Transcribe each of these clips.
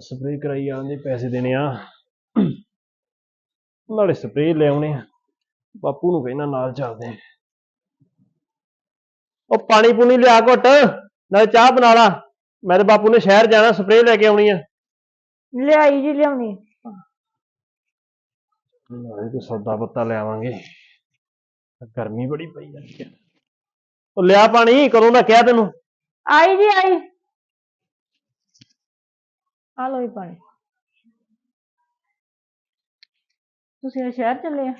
Spray ਕਰਾਈ ਜਾਂਦੇ ਪੈਸੇ ਦੇਣੇ ਆ। ਨਾਲੇ ਸਪਰੇਅ ਲੈ ਆਉਣੇ ਆ। ਬਾਪੂ ਨੂੰ ਕਹਿਣਾ ਨਾਲ ਚੱਲਦੇ ਆ। ਉਹ ਪਾਣੀ ਪੂਣੀ ਲਿਆ ਘੁੱਟ ਨਾਲੇ ਚਾਹ ਬਣਾ ਲਾ। ਮੈਂ ਤੇ ਬਾਪੂ ਨੇ ਸ਼ਹਿਰ ਜਾਣਾ ਸਪਰੇਅ ਲੈ ਕੇ ਆਉਣੀ ਆ। ਲਿਆਈ ਜੀ ਲਿਆਉਣੀ। ਨਾਲੇ ਕੋਈ ਸੌਦਾ ਪੱਤਾ ਲੈ ਆਵਾਂਗੇ। ਗਰਮੀ ਬੜੀ ਪਈ ਜਾਂਦੀ ਆ। ਉਹ ਲਿਆ ਪਾਣੀ ਕਦੋਂ ਦਾ ਕਿਹਾ ਤੈਨੂੰ? ਆਈ ਜੀ ਆਈ। ਆ ਲੋ ਹੀ ਪਾਣੀ। ਤੁਸੀਂ ਸ਼ਹਿਰ ਚੱਲੇ ਆ?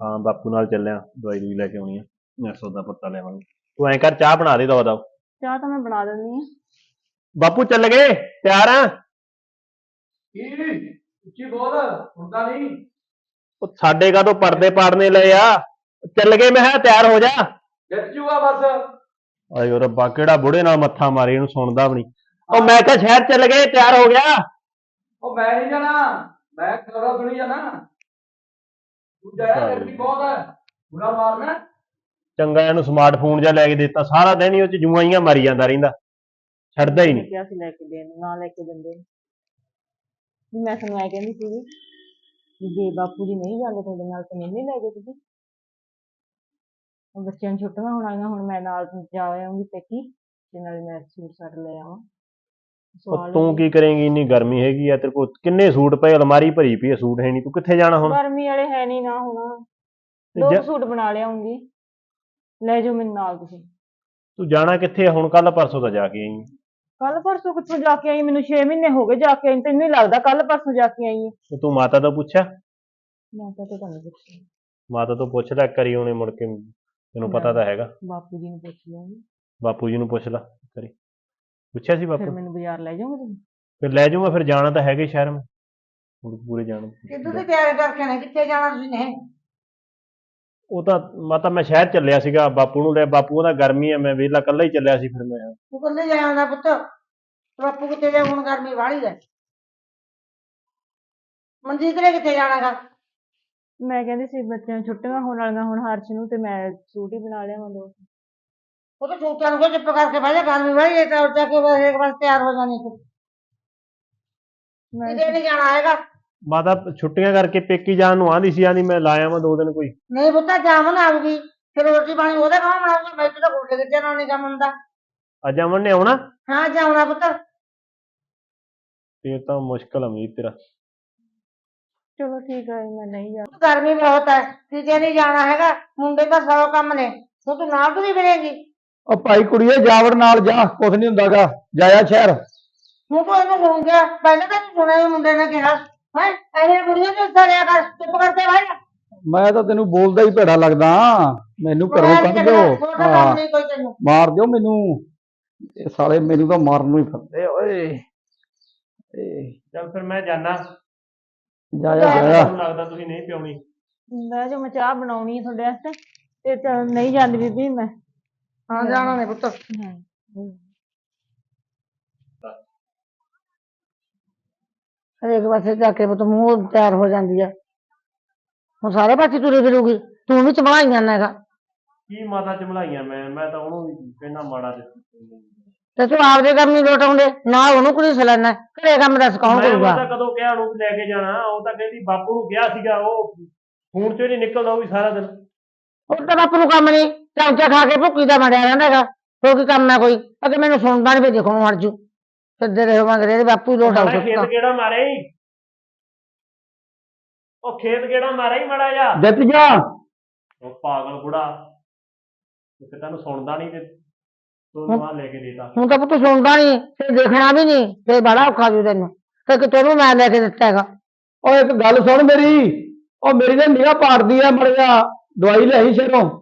ਹਾਂ ਬਾਪੂ ਨਾਲ ਚੱਲਿਆ ਦਵਾਈ ਦੂਈ ਲੈ ਕੇ ਆਉਣੀ ਆ। ਮੈਂ ਸੌਦਾ ਪੱਤਾ ਲੈਵਾਂਗੇ ਤੂੰ ਐਂ ਕਰ ਚਾਹ ਬਣਾ ਦੇ ਦੋ ਦੋ ਚਾਹ ਤਾਂ ਮੈਂ ਬਣਾ ਦਿੰਦੀ ਆ। ਬਾਪੂ ਚੱਲ ਗਏ ਤਿਆਰ ਆ? ਕੀ? ਉੱਚੀ ਬੋਲ ਹੁੰਦਾ ਨਹੀਂ। ਉਹ ਸਾਡੇ ਕਾ ਤੋਂ ਪਰਦੇ ਪਾੜਨੇ ਲਏ ਆ? ਚੱਲ ਗਏ ਮੈਂ ਕਿਹਾ ਤਿਆਰ ਹੋ ਜਾ। ਜਿੱਤ ਜੂਗਾ ਬਸ। ਆਇਓ ਰੱਬਾ ਕਿਹੜਾ ਬੁੜੇ ਨਾਲ ਮੱਥਾ ਮਾਰੇ ਇਹਨੂੰ ਸੁਣਦਾ ਵੀ ਨਹੀਂ। ਉਹ ਮੈਂ ਕਿਹਾ ਸ਼ਹਿਰ ਚੱਲ ਗਏ ਤਿਆਰ ਹੋ ਗਿਆ। ਉਹ ਮੈਂ ਨਹੀਂ ਜਾਣਾ ਮੈਂ ਖਬਰਾਂ ਸੁਣੀ ਜਾਣਾ। ਤੂੰ ਜਾਇਆ ਗਰਮੀ ਬਹੁਤ ਹੈ ਬੁਰਾ ਮਾਰਨਾ ਚੰਗਾ ਇਹਨੂੰ ਸਮਾਰਟਫੋਨ ਜਿਹਾ ਲੈ ਕੇ ਦਿੱਤਾ। ਸਾਰਾ ਦਿਨ ਹੀ ਉਹ ਚ ਜੁਆਈਆਂ ਮਾਰੀ ਜਾਂਦਾ ਰਹਿੰਦਾ। ਛੱਡਦਾ ਹੀ ਨਹੀਂ। ਕਿਹਾ ਸੀ ਲੈ ਕੇ ਦੇਣ ਨੂੰ, ਨਾ ਲੈ ਕੇ ਦਿੰਦੇ। ਵੀ ਮੈਂ ਤੁਹਾਨੂੰ ਐ ਕਹਿੰਦੀ ਸੀ ਵੀ ਜੇ ਬਾਪੂ ਜੀ ਨਹੀਂ ਜਾਂਦੇ ਤੁਹਾਡੇ ਨਾਲ ਤਾਂ ਮੈਨੂੰ ਨਹੀਂ ਲੈ ਜਾਓ ਤੁਸੀਂ। ਉਹ ਬੱਚਿਆਂ ਨੂੰ ਛੁੱਟੀਆਂ ਹੋਣ ਹੁਣ ਮੈਂ ਨਾਲ ਜਾ ਆਉਂਗੀ ਪੇਕੀ ਤੇ ਨਾਲੇ ਮੈਂ ਸੂਟ ਸਾਟ ਲੈ ਆਵਾਂ। ਉਹ ਤੂੰ ਕੀ ਕਰੇਂਗੀ? ਇੰਨੀ ਗਰਮੀ ਹੈਗੀ ਆ ਤੇਰੇ ਕੋਲ ਕਿੰਨੇ ਸੂਟ ਪਏ? ਅਲਮਾਰੀ ਭਰੀ ਪਈ ਆ ਸੂਟ ਹੈ ਨਹੀਂ। ਤੂੰ ਕਿੱਥੇ ਜਾਣਾ ਹੁਣ? ਗਰਮੀ ਵਾਲੇ ਹੈ ਨਹੀਂ ਨਾ ਹੁਣ। ਦੋ ਜਾ- ਸੂਟ ਬਣਾ ਲਿਆਉਂਗੀ। ਲੈ ਜਾਓ ਮੈਨੂੰ ਨਾਲ ਤੁਸੀਂ। ਤੂੰ ਜਾਣਾ ਕਿੱਥੇ ਆ? ਹੁਣ ਕੱਲ ਪਰਸੋਂ ਤਾਂ ਜਾ ਕੇ ਆਈ। ਆਂ। ਕੱਲ ਪਰਸੋਂ ਕਿੱਥੋਂ ਜਾ ਕੇ ਆਈ? ਮੈਨੂੰ 6 ਮਹੀਨੇ ਹੋ ਗਏ ਜਾ ਕੇ ਆਈ ਤੈਨੂੰ ਹੀ ਲੱਗਦਾ ਕੱਲ ਪਰਸੋਂ ਜਾ ਕੇ ਆਈ ਹੈ ਤੇ ਤੂੰ ਮਾਤਾ ਤੋਂ ਪੁੱਛਿਆ? ਮੈਂ ਤਾਂ ਤੁਹਾਨੂੰ ਪੁੱਛਿਆ। ਮਾਤਾ ਤੋਂ ਪੁੱਛ ਲੈ ਕਰੀ ਉਹਨੇ ਮੁੜ ਕੇ। ਤੈਨੂੰ ਪਤਾ ਤਾਂ ਹੈਗਾ। ਬਾਪੂ ਜੀ ਨੂੰ ਪੁੱਛ ਲਿਆਉਂਗੀ। ਬਾਪੂ ਜੀ ਨੂੰ ਪੁੱਛ ਲੈ ਕਰੀ। ਪੁੱਛਿਆ ਸੀ ਫਿਰ ਬਾਪੂ? ਮੈਨੂੰ ਬਾਜ਼ਾਰ ਲੈ ਜਾਓਗੇ ਤੁਸੀਂ? ਫਿਰ ਲੈ ਜਾਊਂਗਾ ਫਿਰ ਜਾਣਾ ਤਾਂ ਹੈਗਾ ਹੀ ਸ਼ਹਿਰ ਮੈਂ। ਹੁਣ ਪੂਰੇ ਜਾਣਾ ਕਿੱਦੋਂ ਦੀ ਤਿਆਰੀ ਕਰਕੇ ਨੇ ਕਿੱਥੇ ਜਾਣਾ ਤੁਸੀਂ ਨੇ? ਉਹ ਤਾਂ ਮਾਤਾ ਮੈਂ ਸ਼ਹਿਰ ਚੱਲਿਆ ਸੀਗਾ ਬਾਪੂ ਨੂੰ ਲੈ ਬਾਪੂ ਉਹਦਾ ਗਰਮੀ ਆ ਮੈਂ ਵਿਹਲਾ ਇਕੱਲਾ ਹੀ ਚੱਲਿਆ ਸੀ ਫਿਰ ਮੈਂ। ਤੂੰ ਕੱਲੇ ਜਾਣਾ ਪੁੱਤ। ਬਾਪੂ ਕਿੱਥੇ ਜਾ ਹੁਣ ਗਰਮੀ ਵਾਲੀ ਹੈ ਮਨਜੀਤ ਨੇ ਕਿੱਥੇ ਜਾਣਾਗਾ ਮੈਂ ਕਹਿੰਦੀ ਸੀ ਬੱਚਿਆਂ ਨੂੰ ਛੁੱਟੀਆਂ ਹੋਣ ਵਾਲੀਆਂ ਹੁਣ ਹਰਸ਼ ਨੂੰ ਤੇ ਮੈਂ ਸੂਟ ਹੀ ਬਣਾ ਲਿਆ ਦੋ। ਤਾਂ ਨੂੰ ਕੋਈ ਚੁੱਪ ਕਰਕੇ ਬਹਿ ਜਾ ਗਰਮੀ ਵਾਲੀ ਹੈ ਤਾਂ ਉੱਠ ਕੇ ਬਸ ਇੱਕ ਵਾਰ ਤਿਆਰ ਹੋ ਜਾਣੀ ਤੂੰ ਮੈਂ ਕਿਤੇ ਨਹੀਂ ਜਾਣਾ ਹੈਗਾ। ਮਾਤਾ ਛੁੱਟੀਆਂ ਕਰਕੇ ਪੇਕੀ ਜਾਣ ਨੂੰ ਆਂਦੀ ਸੀ ਆਂਦੀ ਮੈਂ ਲਾਇਆ ਵਾਂ ਦੋ ਦਿਨ ਕੋਈ। ਨਹੀਂ ਪੁੱਤਾ ਜਾਮਨ ਆਊਗੀ। ਫਿਰ ਰੋਟੀ ਪਾਣੀ ਉਹਦੇ ਕੌਣ ਬਣਾਊਗਾ ਮੈਂ ਤਾਂ ਗੋਡੇ ਕਿੱਥੇ ਨਾਲ ਨਹੀਂ ਕੰਮ ਹੁੰਦਾ। ਅੱਜ ਅਮਨ ਨੇ ਆਉਣਾ? ਹਾਂ ਜਾਉਣਾ ਪੁੱਤ। ਇਹ ਤਾਂ ਮੁਸ਼ਕਲ ਮੀਤ ਤੇਰਾ। ਚਲੋ ਠੀਕ ਹੈ ਮੈਂ ਨਹੀਂ ਜਾ ਗਰਮੀ ਬਹੁਤ ਹੈ ਕਿਤੇ ਨਹੀਂ ਜਾਣਾ ਹੈਗਾ। ਮੁੰਡੇ ਤਾਂ ਸੌ ਕੰਮ ਨੇ। ਹੁਣ ਤੂੰ ਨਾਲ ਤੁਰੀ ਫਿਰੇਂਗੀ? ਉਹ ਭਾਈ ਕੁੜੀਏ ਜਾਵੜ ਨਾਲ ਜਾ ਕੁਛ ਨਹੀਂ ਹੁੰਦਾਗਾ ਜਾਇਆ ਸ਼ਹਿਰ। ਹੁਣ ਤੂੰ ਇਹਨੂੰ ਸੁਣ ਗਿਆ ਪਹਿਲਾਂ ਤਾਂ ਨਹੀਂ ਸੁਣਿਆ ਵੀ ਮੁੰਡੇ ਨੇ ਕਿਹਾ। ਹੈ ਇਹਨੇ ਕੁੜੀਆਂ ਨੂੰ ਸਰਿਆ ਕਰ ਚੁੱਪ ਕਰਕੇ ਬਹਿ ਜਾ? ਮੈਂ ਤਾਂ ਤੈਨੂੰ ਬੋਲਦਾ ਹੀ ਭੇੜਾ ਲੱਗਦਾ। ਮੈਨੂੰ ਘਰੋਂ ਕੱਢ ਦਿਓ। ਹਾਂ। ਨਹੀਂ ਕੋਈ ਤੈਨੂੰ। ਮਾਰ ਦਿਓ ਮੈਨੂੰ। ਇਹ ਸਾਲੇ ਮੈਨੂੰ ਤਾਂ ਮਾਰਨ ਨੂੰ ਹੀ ਫਿਰਦੇ ਓਏ। ਏ। ਚੱਲ ਫਿਰ ਮੈਂ ਜਾਣਾ ਜਾਇਆ ਜਾਇਆ ਲੱਗਦਾ ਤੁਸੀਂ ਨਹੀਂ ਪਿਉਣੀ। ਮੈਂ ਜੋ ਮੈਂ ਚਾਹ ਬਣਾਉਣੀ ਹੈ ਤੁਹਾਡੇ ਵਾਸਤੇ ਤੇ ਚੱਲ ਨਹੀਂ ਜਾਂਦੀ ਬੀਬੀ ਮੈਂ। ਹਾਂ ਜਾਣਾ ਨੇ ਪੁੱਤ ਹਾਂ ਹਰੇਕ ਪਾਸੇ ਜਾ ਕੇ ਪੁੱਤ ਮੂੰਹ ਤਿਆਰ ਹੋ ਜਾਂਦੀ ਹੈ ਹੁਣ ਸਾਰੇ ਪਾਸੇ ਤੁਰੀ ਫਿਰੂਗੀ ਤੂੰ ਵੀ ਚਮਲਾਈ ਜਾਣਾ ਹੈਗਾ ਕੀ ਮਾਤਾ ਚਮਲਾਈਆਂ ਮੈਂ ਮੈਂ ਤਾਂ ਉਹਨੂੰ ਵੀ ਕਹਿਣਾ ਮਾੜਾ ਤੇ ਤੇ ਤੂੰ ਆਪਦੇ ਕੰਮ ਨਹੀਂ ਲੋਟਾਉਂਦੇ ਨਾ ਉਹਨੂੰ ਕੁੜੀ ਸਲੈਣਾ ਘਰੇ ਕੰਮ ਦੱਸ ਕੌਣ ਮੈਂ ਕਰੂਗਾ ਮਾਤਾ ਕਦੋਂ ਕਿਹਾ ਉਹਨੂੰ ਲੈ ਕੇ ਜਾਣਾ ਉਹ ਤਾਂ ਕਹਿੰਦੀ ਬਾਪੂ ਨੂੰ ਕਿਹਾ ਸੀਗਾ ਉਹ ਫੋਨ ਚੋਂ ਨਹੀਂ ਨਿਕਲਦਾ ਉਹ ਵੀ ਸਾਰਾ ਦਿਨ ਉਹ ਤਾਂ ਬਾਪੂ ਨੂੰ ਕੰਮ ਨਹੀਂ ਚਮਚਾ ਖਾ ਕੇ ਭੁੱਕੀ ਦਾ ਮੜਿਆ ਰਹਿੰਦਾ ਹੈਗਾ। ਹੋਰ ਕੀ ਕੰਮ ਹੈ ਕੋਈ? ਅੱਗੇ ਮੈਨੂੰ ਸੁਣਦਾ ਨਹੀਂ ਵੀ ਦੇਖੋ ਨੂੰ ਹਟ ਜੂ। ਫਿਰਦੇ ਰਹੇ ਮੰਗਦੇ ਇਹਦੇ ਬਾਪੂ ਹੀ ਲੋਟ ਆਊ ਮੈਂ ਖੇਤ ਕਿਹੜਾ ਮਾਰੇ? ਉਹ ਖੇਤ ਕਿਹੜਾ ਮਾਰਿਆ ਹੀ ਮੜਾ ਜਾ ਜਿੱਤ ਜਾ। ਉਹ ਪਾਗਲ ਬੁੜਾ। ਇੱਕ ਤੈਨੂੰ ਸੁਣਦਾ ਨਹੀਂ ਤੇ ਤੂੰ ਮਾਂ ਲੈ ਕੇ ਦੇਤਾ। ਹੁਣ ਤਾਂ ਪੁੱਤ ਸੁਣਦਾ ਨਹੀਂ ਤੇ ਦੇਖਣਾ ਵੀ ਨਹੀਂ ਤੇ ਬੜਾ ਔਖਾ ਜੂ ਤੈਨੂੰ। ਤੇ ਕਿਤੇ ਨੂੰ ਮੈਂ ਲੈ ਕੇ ਦਿੱਤਾ ਹੈਗਾ। ਓ ਇੱਕ ਗੱਲ ਸੁਣ ਮੇਰੀ। ਉਹ ਮੇਰੀ ਤਾਂ ਨਿਗਾਹ ਪਾੜਦੀ ਆ ਮੜਿਆ ਦਵਾਈ ਲਿਆਈ ਸ਼ਹਿਰੋਂ।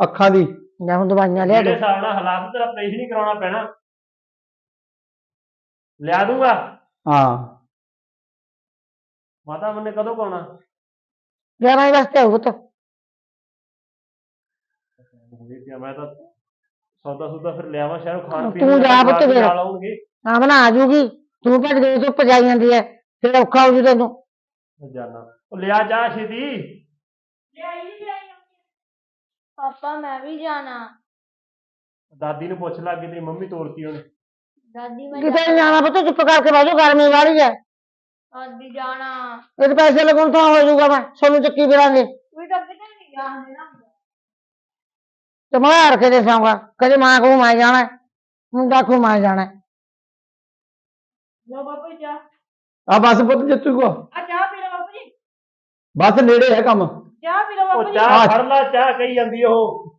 ਅੱਖਾਂ ਦੀ। ਲੈ ਹੁਣ ਦਵਾਈਆਂ ਲਿਆ ਜਿਹੜੇ ਦੇ। ਹਿਸਾਬ ਨਾਲ ਹਾਲਾਤ ਤੇਰਾ ਆਪਰੇਸ਼ਨ ਹੀ ਕਰਾਉਣਾ ਪੈਣਾ। ਲਿਆ ਦੂੰਗਾ। ਹਾਂ। ਮਾਤਾ ਮੰਨੇ ਕਦੋਂ ਪਾਉਣਾ ਗਿਆਰਾਂ ਵਜੇ ਵਾਸਤੇ ਆਊ ਪੁੱਤ। ਹੋਈ ਪਿਆ ਮੈਂ ਤਾਂ ਸੌਦਾ ਸੁਦਾ ਫਿਰ ਲਿਆਵਾਂ ਸ਼ਹਿਰੋਂ ਖਾਣ ਤੂੰ ਪੀਣ ਜਾ ਪੁੱਤ ਫਿਰ। ਨਾਲ ਆਉਣਗੇ ਹਾਂ ਬਣਾ ਆ ਜੂਗੀ। ਤੂੰ ਭੱਜ ਗਈ ਧੁੱਪ ਜਾਈ ਜਾਂਦੀ ਹੈ ਫਿਰ ਔਖਾ ਹੋ ਜੂ ਤੈਨੂੰ। ਜਾਨਾ। ਉਹ ਲਿਆ ਜਾ ਛੇਤੀ। ਪਾਪਾ ਮੈਂ ਵੀ ਜਾਣਾ। ਦਾਦੀ ਨੂੰ ਪੁੱਛ ਲੱਗ ਗਈ ਤੇਰੀ ਮੰਮੀ ਤੋਰਤੀ ਉਹਨੇ। ਦਾਦੀ ਮੈਂ ਕਿਤੇ ਨੀ ਜਾਣਾ ਪੁੱਤ? ਚੁੱਪ ਕਰਕੇ ਬਹਿ ਗਰਮੀ ਵਾਲੀ ਹੈ ਦਾਦੀ ਜਾਣਾ। ਇਹ ਪੈਸੇ ਲੱਗਣ ਤਾਂ ਹੋ ਜਾਊਗਾ ਮੈਂ ਸੋਨੂੰ ਚੱਕੀ ਫਿਰਾਂਗੇ। ਕੋਈ ਤਾਂ ਕਿਤੇ ਨਹੀਂ ਜਾਣਾ ਨਾ। ਤੇ ਮੈਂ ਰੱਖ ਕੇ ਦੇਵਾਂਗਾ ਕਦੇ ਮਾਂ ਕਹੂ ਮੈਂ ਜਾਣਾ ਹੈ, ਮੁੰਡਾ ਕਹੂ ਮੈਂ ਜਾਣਾ। ਹੈ। ਲੋ ਬਾਪੂ ਜੀ ਚਾਹ। ਆ ਬਸ ਪੁੱਤ ਜਿੱਤੂ ਕੋ ਆ ਚਾਹ ਪੀ ਲਓ ਬਾਪੂ ਜੀ। ਬਸ ਨੇੜੇ ਹੈ ਕੰਮ। ਚਾਹ ਪੀ ਲਓ ਬਾਪੂ ਉਹ ਜੀ। ਚਾਹ। ਫੜ ਲਾ ਚਾਹ ਕਹੀ ਜਾਂਦੀ ਉਹ।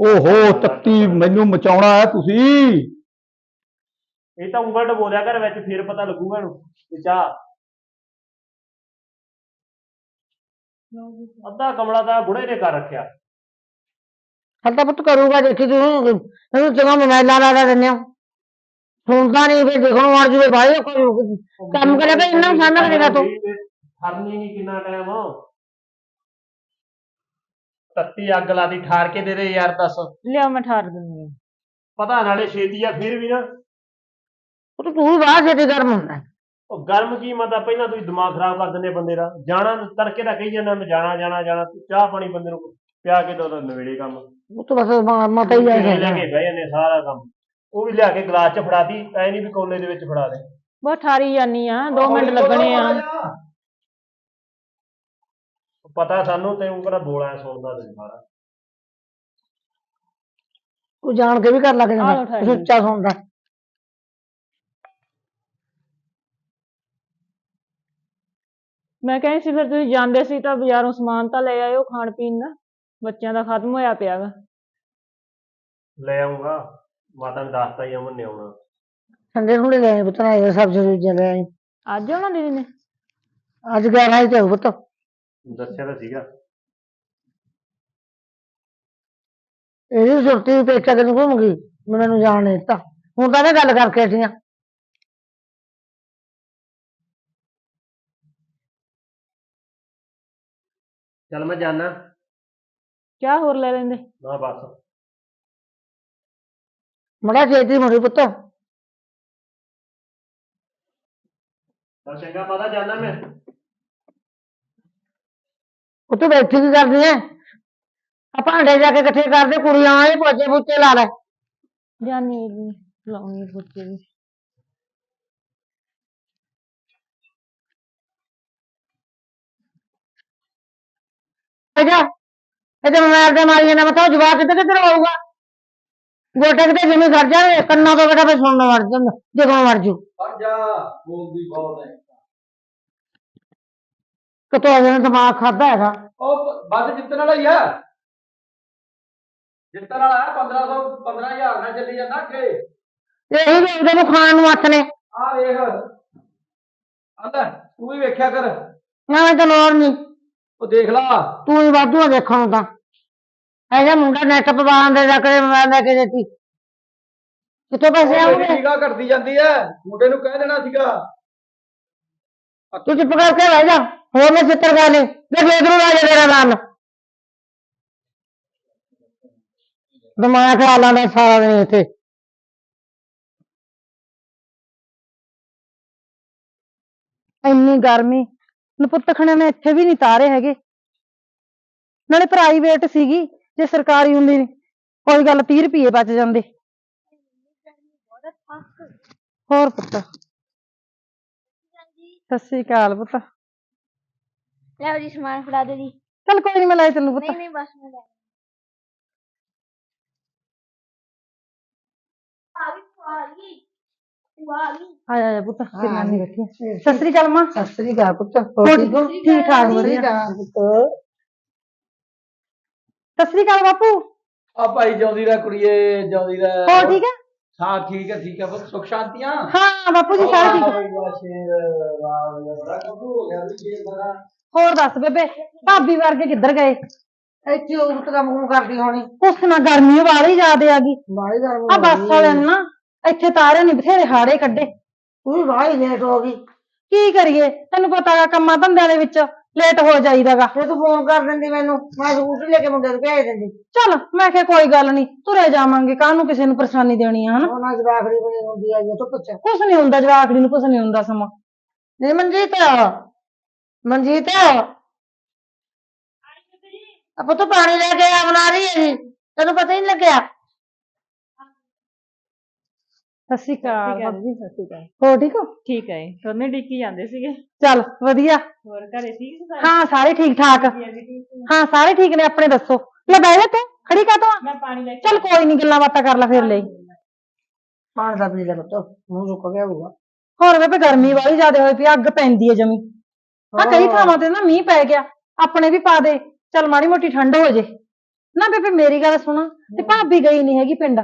ਓਹੋ ਤੱਤੀ ਮੈਨੂੰ ਮਚਾਉਣਾ ਹੈ ਤੁਸੀਂ। ਇਹ ਤਾਂ ਉਂਗਲ ਡਬੋਲਿਆ ਕਰ ਵਿੱਚ ਫਿਰ ਪਤਾ ਲੱਗੂਗਾ ਇਹਨੂੰ ਤੇ ਚਾਹ। ਅੱਧਾ ਕਮਲਾ ਤਾਂ ਬੁੜੇ ਨੇ ਕਰ ਰੱਖਿਆ। ਹਲ ਤਾਂ ਪੁੱਤ ਕਰੂਗਾ ਦੇਖੀ ਤੂੰ। ਇਹਨੂੰ ਚੰਗਾ ਮੋਬਾਈਲਾਂ ਲਾ ਲਾ ਦਿੰਦੇ ਹੋ। ਸੁਣਦਾ ਨਹੀਂ ਫਿਰ ਦੇਖਣ ਨੂੰ ਮਰ ਜੂਵੇ ਭਾਈ। ਕੰਮ ਕਰਿਆ ਕਰ ਇੰਨਾ ਸਾਨਾ ਕਰੇਗਾ ਤੂੰ ਫਰਨੀ ਨਹੀਂ ਕਿੰਨਾ ਟਾਈਮ ਤੱਤੀ ਅੱਗ ਲਾਦੀ ਠਾਰ ਕੇ ਦੇ ਦੇ ਯਾਰ ਦੱਸ। ਲਿਆ ਮੈਂ ਠਾਰ ਦਿੰਦੀ ਹਾਂ। ਪਤਾ ਨਾਲੇ ਛੇਤੀ ਆ ਫਿਰ ਵੀ ਨਾ। ਉਹ ਤੂੰ ਵੀ ਬਾਹਰ ਛੇਤੀ ਗਰਮ ਹੁੰਦਾ। ਹੈ। ਉਹ ਗਰਮ ਕੀ ਮਤਾ ਪਹਿਲਾਂ ਤੁਸੀਂ ਦਿਮਾਗ ਖਰਾਬ ਕਰ ਦਿੰਦੇ ਬੰਦੇ ਦਾ। ਜਾਣਾ ਨੂੰ ਤੜਕੇ ਦਾ ਕਹੀ ਜਾਂਦਾ ਮੈਂ ਜਾਣਾ ਜਾਣਾ ਜਾਣਾ। ਤੂੰ ਚਾਹ ਪਾਣੀ ਬੰਦੇ ਨੂੰ ਪਿਆ ਕੇ ਦੋ ਨਵੇੜੇ ਕੰਮ। ਉਹ ਤਾਂ ਬਸ ਮ- ਮਤਾ ਹੀ ਲੈ ਜਾਏਗਾ ਕੇ ਬਹਿ ਜਾਂਦੇ ਸਾਰਾ ਕੰਮ। ਉਹ ਵੀ ਲਿਆ ਕੇ ਗਲਾਸ ਚ ਫੜਾਤੀ ਐ ਨਹੀਂ ਵੀ ਕੋਲੇ ਦੇ ਵਿੱਚ ਫੜਾ ਦੇ। ਬਹੁਤ ਠਾਰੀ ਜਾਨੀ ਆ 2 ਮਿੰਟ ਲੱਗਣੇ ਆ। ਪਤਾ ਸਾਨੂੰ ਤੈਨੂੰ ਕਿਹੜਾ ਬੋਲਾ ਸੁਣਦਾ ਤੇ ਸਾਰਾ। ਤੂੰ ਜਾਣ ਕੇ ਵੀ ਕਰ ਲੱਗ ਆਹ ਜਾਂਦਾ। ਸੁੱਚਾ ਸੁਣਦਾ। ਮੈਂ ਕਹਿੰਦੀ ਸੀ ਫਿਰ ਤੁਸੀਂ ਜਾਂਦੇ ਸੀ ਤਾਂ ਬਾਜ਼ਾਰੋਂ ਸਮਾਨ ਤਾਂ ਲੈ ਆਇਓ ਖਾਣ ਪੀਣ ਦਾ ਬੱਚਿਆਂ ਦਾ ਖਤਮ ਹੋਇਆ ਪਿਆਗਾ ਲੈ ਆਉਂਗਾ ਮਾਤਾ ਨੇ ਦੱਸਤਾ ਹੀ ਅਮਨ ਨੇ ਆਉਣਾ। ਠੰਡੇ ਠੁੰਡੇ ਲੈ ਆਈ ਪੁੱਤ ਨਾ ਸਬਜ਼ੀ ਸੁਬਜ਼ੀ ਲੈ ਆਈ ਅੱਜ ਆਉਣਾ ਦੀਦੀ ਨੇ? ਅੱਜ ਗਿਆਰਾਂ ਹੀ ਤੇ ਹੋਊ ਪੁੱਤ। ਦੱਸਿਆ ਤਾਂ ਸੀਗਾ। ਇਹਦੀ ਸੁਰਤੀ ਪੇਚਾ ਕਿਨੂੰ ਘੁੰਮ ਗਈ ਵੀ ਮੈਨੂੰ ਜਾਣ ਨਹੀਂ ਦਿੱਤਾ। ਹੁਣ ਤਾਂ ਮੈਂ ਗੱਲ ਕਰਕੇ ਹਟੀਆਂ। ਚੱਲ ਮੈਂ ਜਾਣਾ ਚਾਹ ਹੋਰ ਲੈ ਲੈਂਦੇ? ਨਾ ਬਸ। ਮੜਾ ਛੇਤੀ ਮੁੜੀ ਪੁੱਤ। ਚੱਲ ਚੰਗਾ ਮਾਤਾ ਜਾਣਾ ਮੈਂ। ਉੱਥੇ ਬੈਠੀ ਕੀ ਕਰਦੀ ਐ? ਆ ਭਾਂਡੇ ਜਾ ਕੇ ਇਕੱਠੇ ਕਰਦੇ ਕੁੜੀਆਂ ਆਏ ਪੋਚੇ ਪੁੱਚੇ ਲਾ ਲੈ। ਜਾਨੀ ਲਾਉਣੀ ਬੱਚੇ ਦੀ ਜਾ। ਇਹਦੇ ਮੋਬਾਈਲ ਤੇ ਮਾਰੀਆਂ ਨਾ ਮਤਾ ਜਵਾਬ ਕਿੱਥੇ ਕਿੱਧਰ ਆਊਗਾ ਗੋਟੇ ਕਿਤੇ ਜਿਵੇਂ ਖੜ ਜਾਵੇ? ਕੰਨਾਂ ਤੋਂ ਬੇਟਾ ਫਿਰ ਸੁਣਨ ਵੜ ਜਾਂਦਾ ਦੇਖਣ ਵੜ ਜੂ ਜਾ ਬੋਲਦੀ ਬਹੁਤ ਹੈ ਕਿਤੋਂ ਅਜੇ ਦਿਮਾਗ ਖਾਦਾ ਹੈਗਾ? ਉਹ ਵੱਧ ਜਿੱਤਣ ਵਾਲਾ ਹੀ ਆ। ਜਿੱਤਣ ਵਾਲਾ ਹੈ 1500 15000 ਨਾਲ ਚੱਲੀ ਜਾਂਦਾ ਅੱਗੇ। ਇਹੀ ਵੇਖਦੇ ਨੂੰ ਖਾਣ ਨੂੰ ਹੱਥ ਨੇ ਆ ਵੇਖ। ਆਂਦਾ ਤੂੰ ਵੀ ਵੇਖਿਆ ਕਰ। ਨਾ ਤਾਂ ਲੋੜ ਨਹੀਂ। ਉਹ ਦੇਖ ਲਾ। ਤੂੰ ਹੀ ਵਾਧੂ ਆ ਦੇਖਣ ਨੂੰ ਤਾਂ। ਐਜਾ ਮੁੰਡਾ ਨੈਟ ਪਵਾਉਣ ਦੇ ਜਾ ਕੇ ਮੈਂ ਲੈ ਕੇ ਦਿੱਤੀ। ਕਿੱਥੋਂ ਪੈਸੇ ਆਉਣਗੇ? ਘਟਦੀ ਜਾਂਦੀ ਹੈ। ਮੁੰਡੇ ਨੂੰ ਕਹਿ ਦੇਣਾ ਸੀਗਾ। ਤੂੰ ਚੁੱਪ ਕਰਕੇ ਬਹਿ ਜਾ। ਹੋਰ ਮੈਂ ਚਿੱਤਰ ਗਾ ਲਈ ਤੇ ਫੇਰ ਆ ਜਾ ਤੇਰਾ ਨਾਲ ਦਿਮਾਗ ਖਾ ਲਾਂਦਾ ਸਾਰਾ ਦਿਨ ਇੱਥੇ। ਇੰਨੀ ਗਰਮੀ ਨਪੁੱਤਖਣੇ ਨੇ ਇੱਥੇ ਵੀ ਨਹੀਂ ਤਾਰੇ ਹੈਗੇ। ਨਾਲੇ ਪ੍ਰਾਈਵੇਟ ਸੀਗੀ, ਜੇ ਸਰਕਾਰੀ ਹੁੰਦੀ ਕੋਈ ਗੱਲ 30 ਰੁਪਏ ਬਚ ਜਾਂਦੇ। ਹੋਰ ਪੁੱਤ। ਸਤਿ ਸ੍ਰੀ ਅਕਾਲ ਪੁੱਤ। ਲੈ ਜੀ ਸਮਾਨ ਫੜਾ ਦੇ ਦੀ ਚੱਲ ਕੋਈ ਨਹੀਂ ਮੈਂ ਲੈ ਚੱਲੂ ਪੁੱਤ। ਨਹੀਂ ਨਹੀਂ ਬਸ ਮੈਂ ਲੈ ਆ ਗਈ ਆ ਗਈ ਆ ਜਾ ਜਾ ਪੁੱਤ ਤੇ ਨਾਨੀ ਬੈਠੀ ਆ। ਸਤਿ ਸ੍ਰੀ ਅਕਾਲ ਮਾਂ। ਸਤਿ ਸ੍ਰੀ ਅਕਾਲ ਪੁੱਤ। ਹੋਰ ਠੀਕ ਹੋ? ਠੀਕ ਠਾਕ ਵਧੀਆ। ਪੁੱਤ। ਸਤਿ ਸ੍ਰੀ ਅਕਾਲ ਬਾਪੂ। ਆ ਭਾਈ ਜਿਉਂਦੀ ਰਹਿ ਕੁੜੀਏ ਜਿਉਂਦੀ ਰਹਿ। ਹੋਰ ਠੀਕ ਹੈ ਹਾਂ ਠੀਕ ਹੈ ਠੀਕ ਹੈ ਬਸ ਸੁਖ ਸ਼ਾਂਤੀਆਂ। ਹਾਂ ਬਾਪੂ ਜੀ ਸਾਰੇ ਠੀਕ ਵਾਹ ਵਾਹ ਵਾਹ ਬੜਾ ਕਬੂ ਹੋ ਗਿਆ ਸ਼ੇਰ ਬੜਾ। ਹੋਰ ਦੱਸ ਬੇਬੇ ਭਾਬੀ ਵਰਗੇ ਕਿੱਧਰ ਗਏ? ਇੱਥੇ ਉਹ ਪੁੱਤ ਕੰਮ ਕੁਮ ਕਰਦੀ ਹੋਣੀ? ਉਸ ਨਾਲ ਗਰਮੀ ਵਾਲੀ ਜ਼ਿਆਦੇ ਆ ਗਈ। ਬਾਹਲੀ ਗਰਮ ਆ ਬੱਸ ਵਾਲਿਆਂ ਨੇ ਨਾ ਇੱਥੇ ਤਾਰੇ ਨਹੀਂ ਬਥੇਰੇ ਹਾੜੇ ਕੱਢੇ। ਤੂੰ ਵੀ ਬਾਹਲੀ ਲੇਟ ਹੋ ਗਈ। ਕੀ ਕਰੀਏ? ਤੈਨੂੰ ਪਤਾ ਗਾ ਕੰਮਾਂ ਧੰਦਿਆਂ ਦੇ ਵਿੱਚ ਲੇਟ ਹੋ ਜਾਈਦਾਗਾ ਫਿਰ ਤੂੰ ਫੋਨ ਕਰ ਦਿੰਦੀ ਮੈਨੂੰ। ਮੈਂ ਸਕੂਟਰ ਲੈ ਕੇ ਮੁੰਡੇ ਨੂੰ ਭੇਜ ਦਿੰਦੀ। ਚੱਲ ਮੈਂ ਕਿਹਾ ਕੋਈ ਗੱਲ ਨਹੀਂ ਤੁਰੇ ਜਾਵਾਂਗੇ ਕਾਹਨੂੰ ਕਿਸੇ ਨੂੰ ਪਰੇਸ਼ਾਨੀ ਦੇਣੀ ਆ ਹਨਾ? ਉਹਨਾਂ ਬਾਖੜੀ ਬਣੀ ਹੁੰਦੀ ਆ ਜੇ ਤੂੰ ਪੁੱਛ। ਕੁਛ ਨਹੀਂ ਹੁੰਦਾ ਜਵਾਕੜੀ ਨੂੰ ਕੁਛ ਨਹੀਂ ਹੁੰਦਾ ਸਮਾਂ। ਨਹੀਂ ਮਨਜੀਤ। ਮਨਜੀਤ? ਆਪਾਂ ਤਾਂ ਪਾਣੀ ਲੈ ਕੇ ਆ ਬਣਾ ਰਹੀ ਹੈ ਜੀ। ਤੈਨੂੰ ਪਤਾ ਹੀ ਨਹੀਂ ਲੱਗਿਆ? ਸਤਿ ਸ਼੍ਰੀ ਅਕਾਲ। ਜੀ ਸਤਿ ਸ਼੍ਰੀ ਅਕਾਲ। ਹੋਰ ਠੀਕ ਹੋ? ਠੀਕ ਹੈ ਦੋਨੇ ਡਿੱਕੀ ਜਾਂਦੇ ਸੀਗੇ। ਚੱਲ ਵਧੀਆ। ਹੋਰ ਘਰੇ ਠੀਕ ਸੀ ਸਾਰੇ? ਹਾਂ ਸਾਰੇ ਠੀਕ ਠਾਕ। ਜੀ ਵੀ ਠੀਕ ਸੀ। ਹਾਂ ਸਾਰੇ ਠੀਕ ਨੇ ਆਪਣੇ ਦੱਸੋ। ਲੈ ਬਹਿ ਜਾ ਤੂੰ ਖੜੀ ਕਾ ਤੂੰ ਮੈਂ ਪਾਣੀ ਲੈ ਕੇ ਚੱਲ ਕੋਈ ਨਹੀਂ ਗੱਲਾਂ ਬਾਤਾਂ ਕਰ ਲੈ ਫਿਰ ਲਈ। ਪਾਣੀ ਦਾ ਪੀ ਲੈ ਪੁੱਤ ਮੂੰਹ ਸੁੱਕ ਗਿਆ ਹੋਊਗਾ। ਹੋਰ ਬੇਬੇ ਗਰਮੀ ਵਾਲੀ ਜ਼ਿਆਦਾ ਹੋਈ ਪਈ ਅੱਗ ਪੈਂਦੀ ਹੈ ਜਮੀ। ਆ ਕਈ ਥਾਵਾਂ ਤੇ ਨਾ ਮੀਂਹ ਪੈ ਗਿਆ ਆਪਣੇ ਵੀ ਪਾ ਦੇ ਚੱਲ ਮਾੜੀ ਮੋਟੀ ਠੰਡ ਹੋ ਜੇ। ਨਾ ਬੇਬੇ ਮੇਰੀ ਗੱਲ ਸੁਣ ਤੇ ਭਾਬੀ ਗਈ ਨਹੀਂ ਹੈਗੀ ਪਿੰਡ।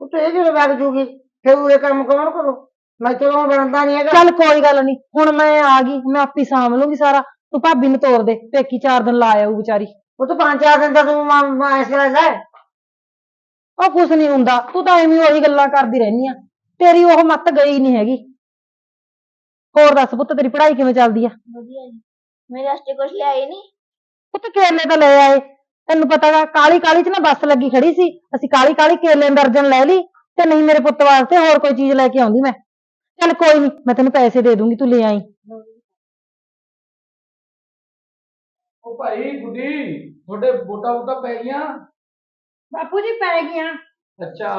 ਉਹ ਤੇ ਇਹ ਜਦੋਂ ਵਗ ਜੂਗੀ ਫਿਰ ਉਹ ਕੰਮ ਕੌਣ ਕਰੂ ਮੈਂ ਤੋਂ ਬਣਦਾ ਨਹੀਂ ਹੈਗਾ। ਚੱਲ ਕੋਈ ਗੱਲ ਨਹੀਂ ਹੁਣ ਮੈਂ ਆ ਗਈ ਮੈਂ ਆਪੇ ਸਾਂਭ ਲੂੰਗੀ ਸਾਰਾ ਤੂੰ ਭਾਬੀ ਨੂੰ ਤੋਰ ਦੇ ਪੇਕੀ ਚਾਰ ਦਿਨ ਲਾ ਆਊ ਵਿਚਾਰੀ। ਉਹ ਤਾਂ ਪੰਜ ਚਾਰ ਦਿਨ ਦਾ ਤੂੰ ਐਸੇ ਰਹਿੰਦਾ ਉਹ ਕੁਛ ਨਹੀਂ ਹੁੰਦਾ ਤੂੰ ਤਾਂ ਐਵੇਂ ਉਹੀ ਗੱਲਾਂ ਕਰਦੀ ਰਹਿਨੀ ਆ। ਤੇਰੀ ਉਹ ਮੱਤ ਗਈ ਨਹੀਂ ਹੈਗੀ। ਹੋਰ ਦੱਸ ਪੁੱਤ ਤੇਰੀ ਪੜ੍ਹਾਈ ਕਿਵੇਂ ਚੱਲਦੀ ਆ? ਵਧੀਆ ਜੀ। ਮੇਰੇ ਵਾਸਤੇ ਕੁਝ ਲਿਆਏ ਨਹੀਂ ਪੁੱਤ ਕੇਲੇ ਤਾਂ ਲੈ ਆਏ। ਤੈਨੂੰ ਪਤਾ ਗਾ ਕਾਲੀ ਕਾਲੀ ਚ ਨਾ ਬੱਸ ਲੱਗੀ ਖੜੀ ਸੀ। ਅਸੀਂ ਕਾਲੀ ਕਾਲੀ ਕੇਲੇ ਦਰਜਨ ਲੈ ਲਈ ਤੇ ਨਹੀਂ ਮੇਰੇ ਪੁੱਤ ਵਾਸਤੇ ਹੋਰ ਕੋਈ ਚੀਜ਼ ਲੈ ਕੇ ਆਉਂਦੀ ਮੈਂ। ਚੱਲ ਕੋਈ ਨਹੀਂ ਮੈਂ ਤੈਨੂੰ ਪੈਸੇ ਦੇ ਦੂੰਗੀ ਤੂੰ ਲੈ ਆਈ। ਉਹ ਭਾਈ ਗੁੱਡੀ ਤੁਹਾਡੇ ਵੋਟਾਂ ਵੋਟਾਂ ਪੈ ਗਈਆਂ? ਬਾਪੂ ਜੀ ਪੈ ਗਈਆਂ। ਅੱਛਾ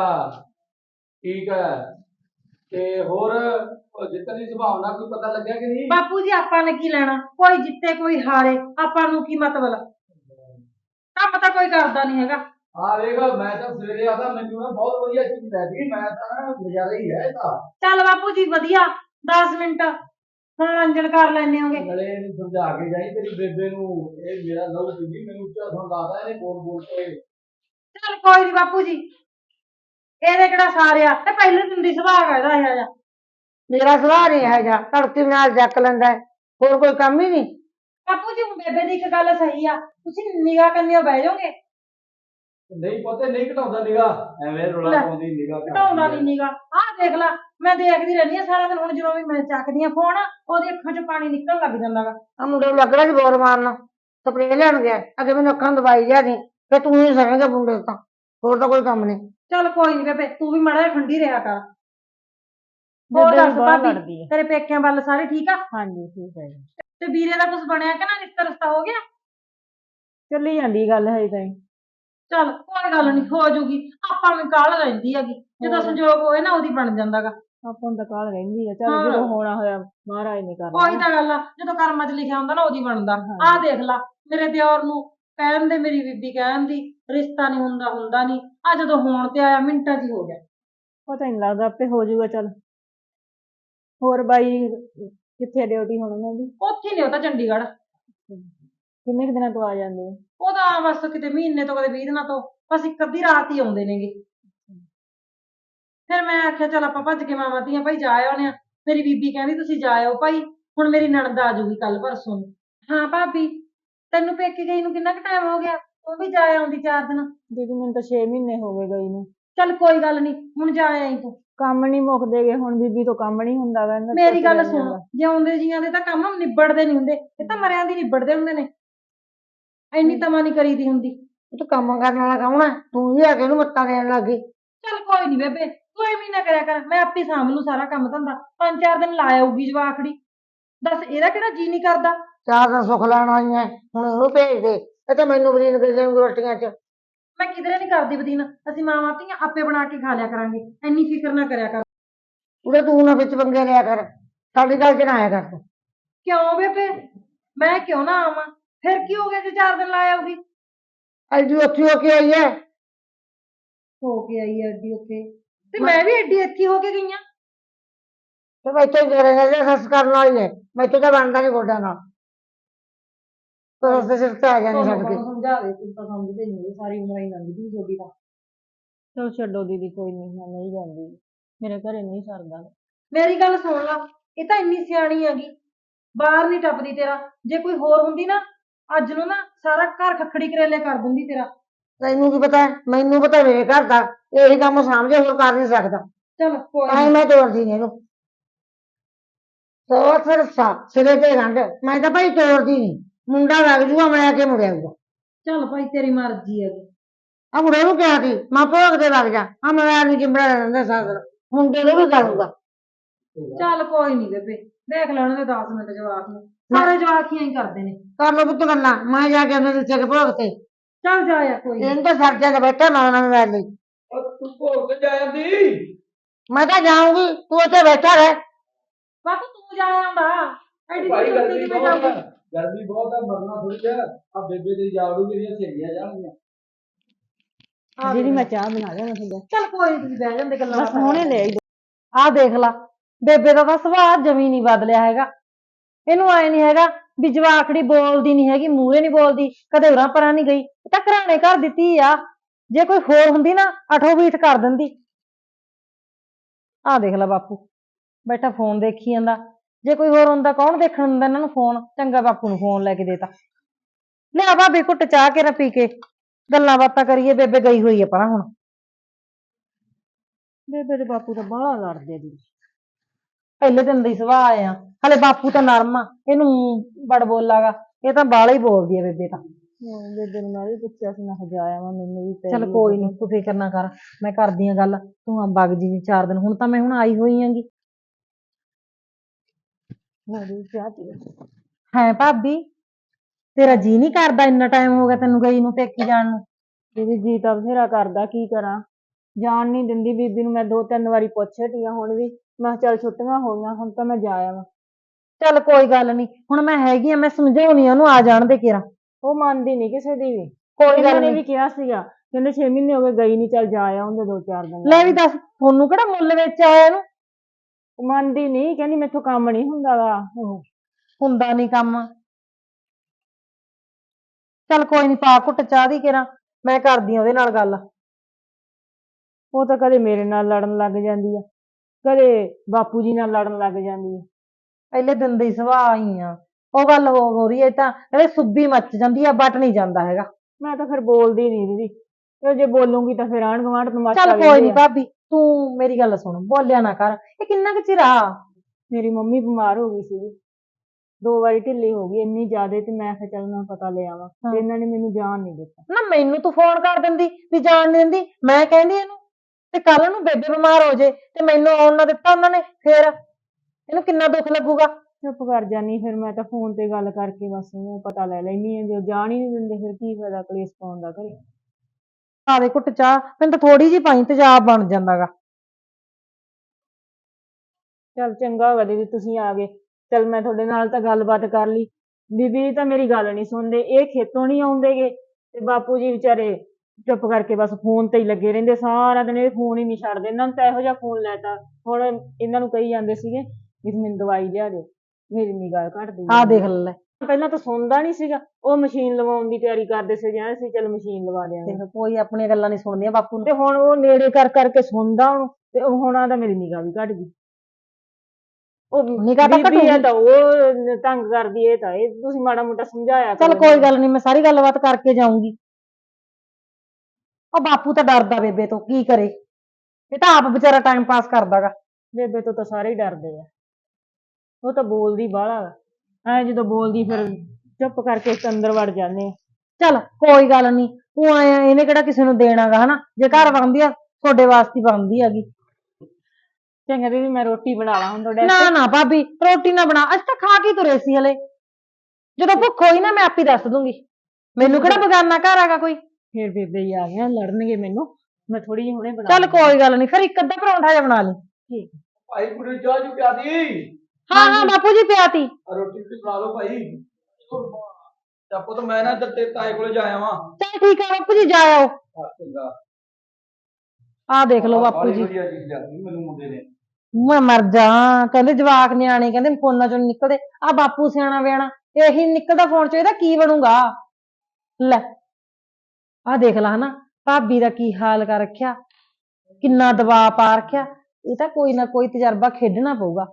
ਠੀਕ ਹੈ। ਤੇ ਹੋਰ ਉਹ ਜਿੱਤਣ ਦੀ ਸੰਭਾਵਨਾ ਕੋਈ ਪਤਾ ਲੱਗਿਆ ਕਿ ਨਹੀਂ? ਬਾਪੂ ਜੀ ਆਪਾਂ ਨੇ ਕੀ ਲੈਣਾ? ਕੋਈ ਜਿੱਤੇ ਕੋਈ ਹਾਰੇ ਆਪਾਂ ਨੂੰ ਕੀ ਮਤਲਬ? ਕੰਮ ਤਾਂ ਕੋਈ ਕਰਦਾ ਨਹੀਂ ਹੈਗਾ। ਆ ਵੇਖ ਮੈਂ ਤਾਂ ਸਵੇਰੇ ਆਦਾ ਮੈਨੂੰ ਨਾ ਬਹੁਤ ਵਧੀਆ ਚੀਜ਼ ਲੈ ਗਈ ਮੈਂ ਤਾਂ ਨਾ ਨਜ਼ਾਰਾ ਹੀ ਹੈ ਇਹਦਾ ਚੱਲ ਬਾਪੂ ਜੀ ਵਧੀਆ। 10 ਮਿੰਟ। ਮਨੋਰੰਜਨ ਕਰ ਲੈਣੇ ਹੋਗੇ। ਗਲੇ ਨੂੰ ਸਮਝਾ ਕੇ ਜਾਈ ਤੇਰੀ ਬੇਬੇ ਨੂੰ। ਇਹ ਮੇਰਾ ਲਵ ਬੀਬੀ ਮੈਨੂੰ ਉੱਚਾ ਸੁਣਾਦਾ ਇਹਨੇ ਬੋਲ ਬੋਲ ਕੇ। ਚੱਲ ਕੋਈ ਨਹੀਂ ਬਾਪੂ ਜੀ। ਇਹਦੇ ਕਿਹੜਾ ਸਾਰਿਆ? ਤੇ ਪਹਿਲੇ ਦਿਨ ਦੀ ਸੁਭਾਅ ਹੈ ਇਹਦਾ ਇਹ ਜਾ ਮੇਰਾ ਸੁਭਾਅ ਨਹੀਂ ਹੈ ਜਾ ਧੜਕੀ ਨਾਲ ਜੱਕ ਲੈਂਦਾ ਹੈ ਹੋਰ ਕੋਈ ਕੰਮ ਹੀ ਨਹੀਂ। ਬਾਪੂ ਜੀ ਹੁਣ ਬੇਬੇ ਦੀ ਇੱਕ ਗੱਲ ਸਹੀ ਆ ਤੁਸੀਂ ਨਿਗਾਹ ਕਰਨੀ ਬਹਿ ਜਾਓਗੇ? ਨਹੀਂ ਪਤਾ ਨਹੀਂ ਘਟਾਉਂਦਾ ਨਿਗਾ ਐਵੇਂ ਰੋਲਾ ਲੈ, ਪਾਉਂਦੀ ਨਿਗਾ ਘਟਾਉਂਦਾ ਨਹੀਂ ਨਿਗਾਹ। ਆਹ ਦੇਖ ਲੈ ਮੈਂ ਦੇਖਦੀ ਰਹਿੰਦੀ ਆ ਸਾਰਾ ਦਿਨ ਹੁਣ ਜਦੋਂ ਵੀ ਮੈਂ ਚੱਕਦੀ ਆ ਫੋਨ ਉਹਦੀ ਅੱਖਾਂ 'ਚੋਂ ਪਾਣੀ ਨਿਕਲਣ ਲੱਗ ਜਾਂਦਾ ਗਾ। ਆ ਮੁੰਡੇ ਨੂੰ ਲੱਗਣਾ ਸੀ ਬੋਰ ਮਾਰਨਾ ਸਪਰੇ ਲੈਣ ਗਿਆ ਅੱਗੇ ਮੈਨੂੰ ਅੱਖਾਂ ਨੂੰ ਦਵਾਈ ਲਿਆ ਦੀ ਫਿਰ ਤੂੰ ਹੀ ਸਮਝੇਗਾ ਮੁੰਡੇ ਤੋਂ ਤਾਂ ਹੋਰ ਤਾਂ ਕੋਈ ਕੰਮ ਨਹੀਂ। ਚੱਲ ਕੋਈ ਨਹੀਂ ਬੇਬੇ ਤੂੰ ਵੀ ਮਾੜਾ ਜਿਹਾ ਠੰਡੀ ਰਿਹਾ ਕਰ। ਹੋਰ ਬੇਬੇ ਦੱਸ ਭਾਬੀ ਲੜਦੀ ਹੈ ਤੇਰੇ ਪੇਕਿਆਂ ਵੱਲ ਸਾਰੇ ਠੀਕ ਆ? ਹਾਂਜੀ ਠੀਕ ਹੈ ਜੀ। ਤੇ ਵੀਰੇ ਦਾ ਕੁਝ ਬਣਿਆ ਕਿ ਨਾ ਰਿਸ਼ਤਾ ਰਸਤਾ ਹੋ ਗਿਆ? ਚੱਲੀ ਜਾਂਦੀ ਗੱਲ ਹੈ ਤਾਂ ਚੱਲ ਕੋਈ ਗੱਲ ਨਹੀਂ ਹੋ ਜੂਗੀ। ਆਪਾਂ ਨੂੰ ਕਾਹਲ ਰਹਿੰਦੀ ਹੈਗੀ। ਜਦੋਂ ਹੋਰ। ਸੰਜੋਗ ਹੋਏ ਨਾ ਉਹਦੀ ਬਣ ਜਾਂਦਾਗਾ। ਆਪਾਂ ਨੂੰ ਤਾਂ ਕਾਲ ਰਹਿੰਦੀ ਆ। ਚੱਲ ਹਾਂ। ਜਦੋਂ ਹੋਣਾ ਹੋਇਆ ਮਹਾਰਾਜ ਨੇ ਕਰਨਾ। ਉਹੀ ਤਾਂ ਗੱਲ ਆ ਜਦੋਂ ਕਰਮਾਂ 'ਚ ਲਿਖਿਆ ਹੁੰਦਾ ਨਾ ਉਹਦੀ ਬਣਦਾ। ਹਾਂਜੀ। ਆਹ ਦੇਖ ਲਾ ਮੇਰੇ ਦਿਓਰ ਨੂੰ ਕਹਿਣ ਦੇ ਮੇਰੀ ਬੀਬੀ ਕਹਿਣ ਦੀ ਰਿਸ਼ਤਾ ਨਹੀਂ ਹੁੰਦਾ ਹੁੰਦਾ ਨਹੀਂ ਆ ਜਦੋਂ ਹੋਣ ਤੇ ਆਇਆ ਮਿੰਟਾਂ 'ਚ ਹੀ ਹੋ ਗਿਆ। ਪਤਾ ਨਹੀਂ ਲੱਗਦਾ ਆਪੇ ਹੋ ਜਾਊਗਾ ਚੱਲ। ਹੋਰ ਬਾਈ ਕਿੱਥੇ ਡਿਊਟੀ ਹੁਣ ਉਹਨਾਂ ਦੀ? ਉੱਥੇ ਨਹੀਂ ਉਹ ਤਾਂ ਚੰਡੀਗੜ੍ਹ। ਕਿੰਨੇ ਕੁ ਦਿਨਾਂ ਤੋਂ ਆ ਜਾਂਦੇ ਆ? ਉਹ ਤਾਂ ਬਸ ਕਿਤੇ ਮਹੀਨੇ ਤੋਂ ਕਦੇ 20 ਦਿਨਾਂ ਤੋਂ ਬਸ ਇੱਕ ਅੱਧੀ ਰਾਤ ਹੀ ਆਉਂਦੇ ਨੇਗੇ। ਫਿਰ ਮੈਂ ਆਖਿਆ ਚੱਲ ਆਪਾਂ ਭੱਜ ਕੇ ਮਾਵਾਂ ਧੀਆਂ ਭਾਈ ਜਾ ਆਉਨੇ ਆ ਮੇਰੀ ਬੀਬੀ ਕਹਿੰਦੀ ਤੁਸੀਂ ਜਾ ਆਓ ਭਾਈ ਹੁਣ ਮੇਰੀ ਨਣਦ ਆ ਜੂਗੀ ਕੱਲ ਪਰਸੋਂ ਨੂੰ। ਹਾਂ ਭਾਬੀ ਤੈਨੂੰ ਪੇਕੇ ਗਈ ਨੂੰ ਕਿੰਨਾ ਕੁ ਟਾਈਮ ਹੋ ਗਿਆ? ਤੂੰ ਵੀ ਜਾ ਆਉਂਦੀ ਚਾਰ ਦਿਨ। ਦੀਦੀ ਮੈਨੂੰ ਤਾਂ 6 ਮਹੀਨੇ ਹੋ ਗਏ ਗਈ ਨੂੰ। ਚੱਲ ਕੋਈ ਗੱਲ ਨਹੀਂ ਹੁਣ ਜਾ ਆਈ ਤੂੰ। ਕੰਮ ਨਹੀਂ ਮੁੱਕਦੇਗੇ ਹੁਣ ਬੀਬੀ ਤੋਂ ਕੰਮ ਨਹੀਂ ਹੁੰਦਾ ਗਾ ਇਹਨਾਂ ਤੋਂ ਮੇਰੀ ਗੱਲ ਤੁਰਿਆ ਸੁਣ ਜਾਂਦਾ। ਜਿਉਂਦੇ ਜੀਆਂ ਦੇ ਤਾਂ ਕੰਮ ਨਿਬੜਦੇ ਨਹੀਂ ਹੁੰਦੇ ਇਹ ਤਾਂ ਮਰਿਆਂ ਦੀ ਨਿਬੜਦੇ ਹੁੰਦੇ ਨੇ। ਇੰਨੀ ਤਮਾ ਨਹੀਂ ਕਰੀਦੀ ਹੁੰਦੀ। ਉਹ ਤਾਂ ਕੰਮ ਕਰਨ ਵਾਲਾ ਕੌਣ ਹੈ ਤੂੰ ਵੀ ਆ ਕੇ ਉਹਨੂੰ ਮੱਤਾਂ ਦੇਣ ਲੱਗ ਗਈ। ਚੱਲ ਕੋਈ ਨਹੀਂ ਬੇਬੇ ਤੂੰ ਐਵੇਂ ਨਾ ਕਰਿਆ ਕਰ ਮੈਂ ਆਪੇ ਸਾਂਭ ਲੂ ਸਾਰਾ ਕੰਮ ਧੰਦਾ। ਪੰਜ ਚਾਰ ਦਿਨ ਲਾ ਆਊਗੀ ਜਵਾਖੜੀ। ਦੱਸ ਇਹਦਾ ਕਿਹੜਾ ਜੀ ਨਹੀਂ ਕਰਦਾ? ਚਾਰ ਦਿਨ ਸੁੱਖ ਲੈਣ ਆਈਆਂ ਹੁਣ ਉਹਨੂੰ ਭੇਜ ਦੇ। ਇਹ ਤਾਂ ਮੈਨੂੰ ਬਰੀਨ ਕਰ ਦੇਣਗੇ ਰੋਟੀਆਂ 'ਚ। ਮੈਂ ਕਿਧਰੇ ਨਹੀਂ ਕਰਦੀ ਬਦੀਨ। ਅਸੀਂ ਮਾਵਾਂ ਧੀਆਂ ਆਪੇ ਬਣਾ ਕੇ ਖਾ ਲਿਆ ਕਰਾਂਗੇ। ਇੰਨੀ ਫਿਕਰ ਨਾ ਕਰਿਆ ਕਰ। ਉਹਦੇ ਤੂੰ ਨਾ ਵਿੱਚ ਪੰਗੇ ਲਿਆ ਕਰ। ਸਾਡੀ ਗੱਲ 'ਚ ਨਾ ਆਇਆ ਕਰ ਤੂੰ। ਕਿਉਂ ਬੇਬੇ ਮੈਂ ਕਿਉਂ ਨਾ ਆਵਾਂ? ਫਿਰ ਕੀ ਹੋ ਗਿਆ ਜੇ ਚਾਰ ਦਿਨ ਲਾ ਆਊਗੀ ਐਡੀ ਉੱਥੇ ਹੋ ਕੇ ਆਈ ਹੈ ਹੋ ਕੇ ਆਈ ਐ ਐਡੀ ਉੱਥੇ। ਤੇ ਮੈਂ ਵੀ ਐਡੀ ਇੱਥੇ ਹੋ ਕੇ ਗਈ ਆਂ। ਤੇ ਮੈਥੋਂ ਕਰੇਗਾ ਜੇ ਸੱਸ ਕਰਨ ਵਾਲੀ ਹੈ ਮੈਥੋਂ ਤਾਂ ਬਣਦਾ ਨਹੀਂ ਗੋਡਾ ਨਾਲ। ਤੋ ਰਸਤੇ ਸਿਰ ਤੇ ਆ ਜਾਣੀ ਛੱਡ ਕੇ। ਸਮਝਾ ਦੇ ਤੂੰ ਤਾਂ ਸਮਝਦੇ ਨਹੀਂ ਸਾਰੀ ਉਮਰ ਹੀ ਲੰਘਦੀ ਜੋਗੀ ਤਾਂ। ਚਲ ਛੱਡੋ ਦੀਦੀ ਕੋਈ ਨਹੀਂ ਮੈਂ ਨਹੀਂ ਜਾਂਦੀ। ਮੇਰੇ ਘਰੇ ਨਹੀਂ ਸਰਦਾ ਮੇਰੀ ਗੱਲ ਸੁਣ ਲਾ ਇਹ ਤਾਂ ਇੰਨੀ ਸਿਆਣੀ ਹੈਗੀ ਬਾਹਰ ਨਹੀਂ ਟੱਪਦੀ ਤੇਰਾ। ਜੇ ਕੋਈ ਹੋਰ ਹੁੰਦੀ ਨਾ ਅੱਜ ਨੂੰ ਨਾ ਸਾਰਾ ਘਰ ਖੱਖੜੀ ਕਰੇਲੇ ਕਰ ਦਿੰਦੀ ਤੇਰਾ। ਤੈਨੂੰ ਕੀ ਪਤਾ ਹੈ? ਮੈਨੂੰ ਪਤਾ ਮੇਰੇ ਘਰ ਦਾ ਇਹੀ ਕੰਮ ਸਮਝੇ ਹੋਰ ਕਰ ਨਹੀਂ ਸਕਦਾ। ਚਲ ਕੋਈ ਤਾਂ ਹੀ ਨੀ। ਮੈਂ ਤੋੜਦੀ ਨਹੀਂ ਇਹਨੂੰ। ਸੋ ਫਿਰ ਸਾ ਸਿਰੇ ਤੇ ਰੰਗ ਮੈਂ ਤਾਂ ਭਾਈ ਤੋੜਦੀ ਨਹੀਂ ਮੁੰਡਾ ਲੱਗ ਜੂਗਾ ਮੈਂ ਆ ਕੇ ਮੁੜਿਆ ਆਊਗਾ ਚੱਲ ਭਾਈ ਤੇਰੀ ਮਰਜ਼ੀ ਹੈਗੀ ਆ ਮੁੰਡੇ ਨੂੰ ਕਿਹਾ ਸੀ ਮੈਂ ਭੋਗ ਤੇ ਲੱਗ ਜਾ। ਆ ਮੈਂ ਨਹੀਂ ਚਿੰਬੜਾ ਰਹਿੰਦਾ ਸਾਦਰ ਮੁੰਡੇ ਨੂੰ ਵੀ ਕਰੂੰਗਾ ਚੱਲ ਕੋਈ ਨਹੀਂ ਬੇਬੇ ਦੇਖ ਲੈਣ ਦੇ 10 ਮਿੰਟ ਜਵਾਕ ਨੂੰ। ਸਾਰੇ ਜਵਾਕ ਹੀ ਕਰਦੇ ਨੇ। ਕਰ ਲੋ ਪੁੱਤ ਗੱਲਾਂ ਮੈਂ ਜਾ ਕੇ ਉਹਨਾਂ ਦੇ ਸਿਰ ਭੋਗ ਤੇ। ਚੱਲ ਜਾ ਆ ਕੋਈ ਨੀ। ਇਹਨੂੰ ਤਾਂ ਸਰਜਾ ਤੇ ਬੈਠਾ ਨਾ ਨਾ ਮੈਂ ਲਈ ਤੂੰ ਭੋਗ ਤੇ ਜਾ ਜਾਂਦੀ ਮੈਂ ਤਾਂ ਜਾਊਂਗੀ ਤੂੰ ਉੱਥੇ ਬੈਠਾ ਰਹਿ। ਬਾਪੂ ਤੂੰ ਜਾ ਆਉਂਦਾ। ਐਡੀ ਕਿਵੇਂ ਬਹੁਤ ਜਾਊਂਗੀ? ਗਰਮੀ ਬਹੁਤ ਹੈ ਮਰਨਾ ਥੋੜੀ ਹੈ ਆ ਬੇਬੇ ਦੀ ਜਾੜੂ ਮੇਰੀਆਂ ਸਹੇਲੀਆਂ ਜਾਣਗੀਆਂ। ਜਿਹੜੀ ਮੈਂ ਚਾਹ ਬਣਾ ਲਿਆ ਮੈਂ ਚੱਲ ਕੋਈ ਨੀ ਤੁਸੀਂ ਬਹਿ ਜਾਂਦੇ ਗੱਲਾਂ ਬਸ ਹੁਣੇ ਲੈ ਆਈ। ਆਹ ਦੇਖ ਲਾ ਬੇਬੇ ਦਾ ਤਾਂ ਸੁਭਾਅ ਜਮੀ ਨਹੀਂ ਬਦਲਿਆ ਹੈਗਾ। ਇਹਨੂੰ ਆਏ ਨਹੀਂ ਹੈਗਾ ਵੀ ਜਵਾਕੜੀ ਬੋਲਦੀ ਨਹੀਂ ਹੈਗੀ ਮੂਹਰੇ ਨਹੀਂ ਬੋਲਦੀ ਕਦੇ ਉਰਾਂ ਪਰਾਂ ਨਹੀਂ ਗਈ। ਇਹ ਤਾਂ ਘਰਾਣੇ ਘਰ ਦਿੱਤੀ ਆ। ਜੇ ਕੋਈ ਹੋਰ ਹੁੰਦੀ ਨਾ ਅਠੋ ਬੀਠ ਕਰ ਦਿੰਦੀ। ਆਹ ਦੇਖ ਲੈ ਬਾਪੂ ਬੈਠਾ ਫੋਨ ਦੇਖੀ ਜਾਂਦਾ। ਜੇ ਕੋਈ ਹੋਰ ਹੁੰਦਾ ਕੌਣ ਦੇਖਣ ਦਿੰਦਾ ਇਹਨਾਂ ਨੂੰ ਫੋਨ ਚੰਗਾ ਬਾਪੂ ਨੂੰ ਫੋਨ ਲੈ ਕੇ ਦੇਤਾ। ਲਿਆ ਭਾਬੀ ਘੁੱਟ ਚਾਹ ਕੇ ਨਾ ਪੀ ਕੇ ਗੱਲਾਂ ਬਾਤਾਂ ਕਰੀਏ ਬੇਬੇ ਗਈ ਹੋਈ ਆ ਪਰਾਂ ਹੁਣ। ਬੇਬੇ ਤੇ ਬਾਪੂ ਤਾਂ ਬਾਹਲਾ ਲੜਦੇ ਦੀ ਪਹਿਲੇ ਦਿਨ ਦਾ ਸੁਭਾਅ ਆਇਆ। ਹਲੇ ਬਾਪੂ ਤਾਂ ਨਰਮ ਆ ਇਹਨੂੰ ਬੜ ਬੋਲਾਗਾ। ਇਹ ਤਾਂ ਬਾਲਾ ਹੀ ਬੋਲਦੀ ਆ ਬੇਬੇ ਤਾਂ। ਬੇਬੇ ਨੂੰ ਮੈਂ ਵੀ ਪੁੱਛਿਆ ਸੀ ਮੈਂ ਜਾ ਆਵਾਂ ਮੈਨੂੰ ਵੀ ਚੱਲ ਕੋਈ ਨਹੀਂ ਤੂੰ ਫਿਕਰ ਨਾ ਕਰ ਮੈਂ ਕਰਦੀ ਆ ਗੱਲ। ਤੂੰ ਆ ਬਗ ਜੀ ਚਾਰ ਦਿਨ। ਹੁਣ ਤਾਂ ਮੈਂ ਹੁਣ ਆਈ ਹੋਈ ਆਂਗੀ। ਵੀ ਚਾਹ ਹੈ ਭਾਬੀ ਤੇਰਾ ਜੀ ਨਹੀਂ ਕਰਦਾ ਇੰਨਾ ਟਾਈਮ ਹੋ ਗਿਆ ਤੈਨੂੰ ਗਈ ਨੂੰ ਪੇਕੀ ਜਾਣ ਨੂੰ? ਦੀਦੀ ਜੀ ਤਾਂ ਬਥੇਰਾ ਕਰਦਾ ਕੀ ਕਰਾਂ? ਜਾਣ ਨਹੀਂ ਦਿੰਦੀ ਬੀਬੀ ਨੂੰ ਮੈਂ ਦੋ ਤਿੰਨ ਵਾਰੀ ਪੁੱਛ ਹਟੀ ਆਂ ਹੁਣ ਵੀ। ਮੈਂ ਕਿਹਾ ਚੱਲ ਛੁੱਟੀਆਂ ਹੋ ਗਈਆਂ ਹੁਣ ਤਾਂ ਮੈਂ ਜਾ ਆਵਾਂ। ਚੱਲ ਕੋਈ ਗੱਲ ਨਹੀਂ ਹੁਣ ਮੈਂ ਹੈਗੀ ਆ ਮੈਂ ਸਮਝਾਉਣੀ ਆ ਉਹਨੂੰ ਆ ਜਾਣ ਦੇ ਕੇਰਾ ਉਹ ਮੰਨਦੀ ਨਹੀਂ ਕਿਸੇ ਦੀ ਵੀ। ਕੋਈ ਇਹਨਾਂ ਗੱਲ ਨੇ ਨਹੀਂ ਵੀ ਕਿਹਾ ਸੀਗਾ ਕਹਿੰਦੇ 6 ਮਹੀਨੇ ਹੋ ਗਏ ਗਈ ਨਹੀਂ ਚੱਲ ਜਾ ਆਉਂਦੇ ਦੋ ਚਾਰ ਦਿਨ। ਲੈ ਵੀ ਦੱਸ ਤੁਹਾਨੂੰ ਕਿਹੜਾ ਮੁੱਲ ਵਿੱਚ ਆਇਆ ਇਹਨੂੰ? ਉਹ ਮੰਨਦੀ ਨਹੀਂ ਕਹਿੰਦੀ ਮੈਥੋਂ ਕੰਮ ਨਹੀਂ ਹੁੰਦਾ ਗਾ ਉਹ ਹੁੰਦਾ ਨਹੀਂ ਕੰਮ। ਚੱਲ ਕੋਈ ਨਹੀਂ ਪਾ ਘੁੱਟ ਚਾਹ ਦੀ ਕੇਰਾ ਮੈਂ ਕਰਦੀ ਆ ਉਹਦੇ ਨਾਲ ਗੱਲ। ਉਹ ਤਾਂ ਕਦੇ ਮੇਰੇ ਨਾਲ ਲੜਨ ਲੱਗ ਜਾਂਦੀ ਆ ਕਦੇ ਬਾਪੂ ਜੀ ਨਾਲ ਲੜਨ ਲੱਗ ਜਾਂਦੀ ਆ। ਪਹਿਲੇ ਦਿਨ ਦੇ ਸੁਭਾਅ ਹੀ ਆ। ਉਹ ਗੱਲ ਹੋ ਹੋ ਰਹੀ ਹੈ ਤਾਂ ਕਹਿੰਦੇ ਸੁੱਬੀ ਮੱਚ ਜਾਂਦੀ ਆ ਬਟ ਨਹੀਂ ਜਾਂਦਾ ਹੈਗਾ। ਮੈਂ ਤਾਂ ਫਿਰ ਬੋਲਦੀ ਨਹੀਂ ਦੀਦੀ ਤੇ ਜੇ ਬੋਲੂੰਗੀ ਤਾਂ ਫਿਰ ਆਂਢ ਗੁਆਂਢ ਤਮਾਸ਼ਾ ਚੱਲ ਕੋਈ ਵੇਖਦੇ ਨਹੀਂ ਆ। ਭਾਬੀ ਤੂੰ ਮੇਰੀ ਗੱਲ ਸੁਣ ਬੋਲਿਆ ਨਾ ਕਰ। ਇਹ ਕਿੰਨਾ ਕੁ ਚਿਰ ਆ? ਮੇਰੀ ਮੰਮੀ ਬਿਮਾਰ ਹੋ ਗਈ ਸੀਗੀ। ਦੋ ਵਾਰੀ ਢਿੱਲੀ ਹੋ ਗਈ ਇੰਨੀ ਜ਼ਿਆਦਾ ਤੇ ਮੈਂ ਕਿਹਾ ਚੱਲ ਮੈਂ ਪਤਾ ਲੈ ਆਵਾਂ। ਹਾਂ। ਤੇ ਇਹਨਾਂ ਨੇ ਮੈਨੂੰ ਜਾਣ ਨਹੀਂ ਦਿੱਤਾ। ਨਾ ਮੈਨੂੰ ਤੂੰ ਫੋਨ ਕਰ ਦਿੰਦੀ ਵੀ ਜਾਣ ਨੀ ਦਿੰਦੀ। ਮੈਂ ਕਹਿੰਦੀ ਇਹਨੂੰ ਤੇ ਕੱਲ ਨੂੰ ਬੇਬੇ ਬਿਮਾਰ ਹੋ ਜੇ ਤੇ ਮੈਨੂੰ ਆਉਣ ਨਾ ਦਿੱਤਾ ਉਹਨਾਂ ਨੇ ਫੇਰ ਇਹਨੂੰ ਕਿੰਨਾ ਦੁੱਖ ਲੱਗੂਗਾ? ਚੁੱਪ ਕਰ ਜਾਨੀ ਫਿਰ ਮੈਂ ਤਾਂ ਫੋਨ ਤੇ ਗੱਲ ਕਰਕੇ ਬਸ ਉਹਨੂੰ ਪਤਾ ਲੈ ਲੈਣੀ ਆ ਜੋ ਜਾਣ ਹੀ ਨਹੀਂ ਦਿੰਦੇ ਫਿਰ ਕੀ ਫਾਇਦਾ ਕਲੇਸ਼ ਪਾਉਣ ਦਾ ਘਰੇ? ਆ ਦੇ ਘੁੱਟ ਚਾਹ ਮੈਨੂੰ ਤਾਂ ਥੋੜੀ ਜਿਹੀ ਪਾਈ ਤੇਜ਼ਾਬ ਬਣ ਜਾਂਦਾਗਾ। ਚੱਲ ਚੰਗਾ ਹੋ ਗਿਆ ਦੀਦੀ ਤੁਸੀਂ ਆ ਗਏ। ਚੱਲ ਮੈਂ ਤੁਹਾਡੇ ਨਾਲ ਤਾਂ ਗੱਲਬਾਤ ਕਰ ਲਈ। ਬੀਬੀ ਤਾਂ ਮੇਰੀ ਗੱਲ ਨਹੀਂ ਸੁਣਦੇ ਇਹ ਖੇਤੋਂ ਨਹੀਂ ਆਉਂਦੇਗੇ। ਤੇ ਬਾਪੂ ਜੀ ਵਿਚਾਰੇ ਚੁੱਪ ਕਰਕੇ ਬਸ ਫੋਨ ਤੇ ਹੀ ਲੱਗੇ ਰਹਿੰਦੇ ਸਾਰਾ ਦਿਨ ਇਹ ਫੋਨ ਹੀ ਨਹੀਂ ਛੱਡਦੇ। ਇਹਨਾਂ ਨੂੰ ਤਾਂ ਇਹੋ ਜਿਹਾ ਫੋਨ ਲੈਤਾ। ਹੁਣ ਇਹਨਾਂ ਨੂੰ ਕਹੀ ਜਾਂਦੇ ਸੀਗੇ ਵੀ ਮੈਨੂੰ ਦਵਾਈ ਲਿਆ ਦਿਓ ਮੇਰੀ ਨਿਗਾਹ ਘਟਦੀ ਆ। ਦੇਖ ਲੈ। ਪਹਿਲਾਂ ਤਾਂ ਸੁਣਦਾ ਨਹੀਂ ਸੀਗਾ। ਉਹ ਮਸ਼ੀਨ ਲਵਾਉਣ ਦੀ ਤਿਆਰੀ ਕਰਦੇ ਸੀ ਜਾਂ ਅਸੀਂ ਚੱਲ ਮਸ਼ੀਨ ਲਵਾ ਦਿਆਂਗੇ। ਦੇਖ ਕੋਈ ਆਪਣੀਆਂ ਗੱਲਾਂ ਨਹੀਂ ਸੁਣਦੀਆਂ ਬਾਪੂ ਨੂੰ। ਤੇ ਹੁਣ ਉਹ ਨੇੜੇ ਕਰ ਕਰਕੇ ਸੁਣਦਾ ਉਹਨੂੰ ਤੇ ਉਹ ਹੁਣ ਆਦਾ ਮੇਰੀ ਨਿਗਾਹ ਵੀ ਘਟ ਗਈ। ਉਹ ਨਿਗਾਹ ਤਾਂ ਘਟੂਗੀ। ਤਾਂ ਉਹ ਤੰਗ ਕਰਦੀ ਇਹ ਤਾਂ ਇਹ ਤੁਸੀਂ ਮਾੜਾ ਮੋਟਾ ਸਮਝਾਇਆ ਚੱਲ ਕੋਈ ਗੱਲ ਨਹੀਂ ਮੈਂ ਸਾਰੀ ਗੱਲਬਾਤ ਕਰਕੇ ਜਾਊਂਗੀ। ਉਹ ਬਾਪੂ ਤਾਂ ਡਰਦਾ ਬੇਬੇ ਤੋਂ ਕੀ ਕਰੇ? ਇਹ ਤਾਂ ਆਪ ਵਿਚਾਰਾ ਟਾਈਮ ਪਾਸ ਕਰਦਾਗਾ। ਬੇਬੇ ਤੋਂ ਤਾਂ ਸਾਰੇ ਹੀ ਡਰਦੇ ਆ। ਉਹ ਤਾਂ ਬੋਲਦੀ ਬਾਹਲਾ ਐ ਜਦੋਂ ਬੋਲਦੀ ਫਿਰ ਚੁੱਪ ਕਰਕੇ ਅੰਦਰ ਵੜ ਜਾਂਦੇ ਆ। ਚੱਲ ਕੋਈ ਗੱਲ ਨਹੀਂ ਉਹ ਆਇਆ ਇਹਨੇ ਕਿਹੜਾ ਕਿਸੇ ਨੂੰ ਦੇਣਾਗਾ ਹਨਾ? ਜੇ ਘਰ ਬਣਦੀ ਆ ਤੁਹਾਡੇ ਵਾਸਤੇ ਹੀ ਬਣਦੀ ਹੈਗੀ। ਚੰਗਾ ਦੀਦੀ ਮੈਂ ਰੋਟੀ ਬਣਾ ਲਾਂ ਹੁਣ ਤੁਹਾਡੇ ਨਾ ਨਾ ਭਾਬੀ ਰੋਟੀ ਨਾ ਬਣਾ। ਅੱਜ ਤਾਂ ਖਾ ਕੇ ਤੁਰੇ ਸੀ ਹਲੇ। ਜਦੋਂ ਭੁੱਖ ਹੋਈ ਨਾ ਮੈਂ ਆਪੇ ਦੱਸ ਦੂੰਗੀ। ਮੈਨੂੰ ਕਿਹੜਾ ਬਗਾਨਾ ਘਰ ਹੈਗਾ ਕੋਈ? ਫਿਰ ਬੇਬੇ ਹੀ ਆ ਗਿਆ ਲੜਨਗੇ ਮੈਨੂੰ। ਮੈਂ ਥੋੜੀ ਜਿਹੀ ਹੁਣੇ ਬਣਾ ਚੱਲ। ਕੋਈ ਗੱਲ ਨਹੀਂ ਫਿਰ ਇੱਕ ਅੱਧਾ ਪਰੌਂਠਾ ਜਿਹਾ ਬਣਾ ਲਈ। ਭਾਈ ਕੁੜੀ ਚਾਹ ਚੁ ਪਿਆ ਦੀ ਹਾਂ ਹਾਂ ਬਾਪੂ ਜੀ ਪਿਆਤੀ ਆ ਰੋਟੀ ਰੋਟੀ ਬਣਾ ਲਓ ਭਾਈ। ਤਾਂ ਪੁੱਤ ਮੈਂ ਨਾ ਇੱਧਰ ਤੇ ਤਾਏ ਕੋਲੇ ਜਾਇਆ ਵਾਂ ਚੱਲ ਠੀਕ ਆ ਬਾਪੂ ਜੀ ਜਾ ਆਓ। ਆ ਚੰਗਾ। ਆਹ ਦੇਖ ਲਓ ਬਾਪੂ ਜੀ। ਵਧੀਆ ਚੀਜ਼ ਜਾਂਦੀ ਮੈਨੂੰ ਮੁੰਡੇ ਨੇ। ਮੈਂ ਮਰ ਜਾ ਕਹਿੰਦੇ ਜਵਾਕ ਨਿਆਣੇ ਕਹਿੰਦੇ ਫੋਨਾਂ ਚੋਂ ਨੀ ਨਿਕਲਦੇ। ਆ ਬਾਪੂ ਸਿਆਣਾ ਵਿਆਣਾ ਇਹੀ ਨਿਕਲਦਾ ਫੋਨ ਚੋਂ ਇਹਦਾ ਕੀ ਬਣੂਗਾ? ਲੈ ਆ ਦੇਖ ਲਾ ਹਨਾ ਭਾਬੀ ਦਾ ਕੀ ਹਾਲ ਕਰ ਰੱਖਿਆ ਕਿੰਨਾ ਦਬਾਅ ਪਾ ਰੱਖਿਆ। ਇਹ ਤਾਂ ਕੋਈ ਨਾ ਕੋਈ ਤਜਰਬਾ ਖੇਡਣਾ ਪਊਗਾ।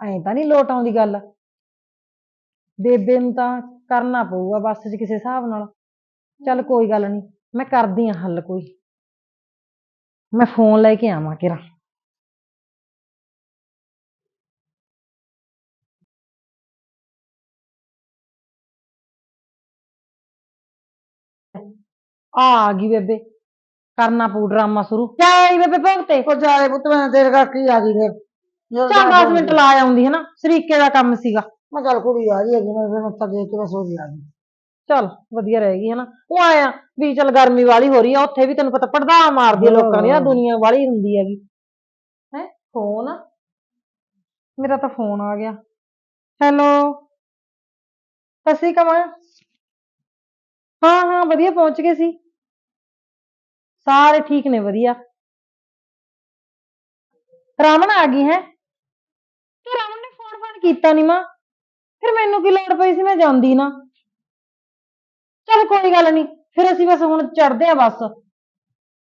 ਐਂ ਤਾਂ ਨਹੀਂ ਲੋਟ ਆਉਂਦੀ ਗੱਲ। ਬੇਬੇ ਨੂੰ ਤਾਂ ਕਰਨਾ ਪਊਗਾ ਬਸ ਜੀ ਕਿਸੇ ਹਿਸਾਬ ਨਾਲ। ਚੱਲ ਕੋਈ ਗੱਲ ਨਹੀਂ ਮੈਂ ਕਰਦੀ ਆ ਹੱਲ ਕੋਈ। ਮੈਂ ਫੋਨ ਲੈ ਕੇ ਆਵਾਂ ਕਿਰਾ। ਆ ਆ ਗਈ ਬੇਬੇ ਕਰਨਾ ਪਊ ਡਰਾਮਾ ਸ਼ੁਰੂ। ਜਾ ਆਈ ਬੇਬੇ ਭੋਗਤੇ ਉਹ ਪੁੱਤ ਮੈਂ ਤੇਰੇ ਕਰਕੇ ਹੀ ਆ ਗਈ ਫਿਰ। ਜਦੋਂ ਚੱਲ ਜਾ 10 ਮਿੰਟ ਲਾ ਆਉਂਦੀ ਹੈ ਨਾ ਸਰੀਕੇ ਦਾ ਕੰਮ ਸੀਗਾ। ਮੈਂ ਚੱਲ ਕੁੜੀ ਆ ਰਹੀ ਮੈਂ ਫਿਰ ਮੱਥਾ ਦੇਖ ਕੇ ਬਸ ਹੋ ਗਈ ਆ ਗਈ। ਚੱਲ ਵਧੀਆ ਰਹੇਗੀ ਹਨਾ ਉਹ ਆਇਆ ਵੀ ਚੱਲ ਗਰਮੀ ਵਾਲੀ ਹੋ ਰਹੀ ਆ ਉੱਥੇ ਵੀ ਤੈਨੂੰ ਪਤਾ ਪੜਦਾ ਮਾਰਦੀ ਆ ਲੋਕਾਂ ਦੀ ਨਾ ਦੁਨੀਆ ਵਾਲੀ ਹੁੰਦੀ ਹੈਗੀ। ਹੈ ਫੋਨ? ਮੇਰਾ ਤਾਂ ਫੋਨ ਆ ਗਿਆ। ਹੈਲੋ? ਸਤਿ ਕਮਾ ਹਾਂ ਹਾਂ ਵਧੀਆ ਪਹੁੰਚ ਗਏ ਸੀ। ਸਾਰੇ ਠੀਕ ਨੇ ਵਧੀਆ। ਰਾਮਨ ਆ ਗਈ ਹੈ ਤੇ ਰਾਮਨ ਨੇ ਫੋਨ ਫਾਨ ਕੀਤਾ ਨਹੀਂ ਮਾਂ। ਫਿਰ ਮੈਨੂੰ ਕੀ ਲੋੜ ਪਈ ਸੀ, ਮੈਂ ਜਾਂਦੀ ਨਾ। ਚਲ ਕੋਈ ਗੱਲ ਨਹੀਂ ਫਿਰ ਅਸੀਂ ਬਸ ਹੁਣ ਚੜਦੇ ਆ ਬੱਸ।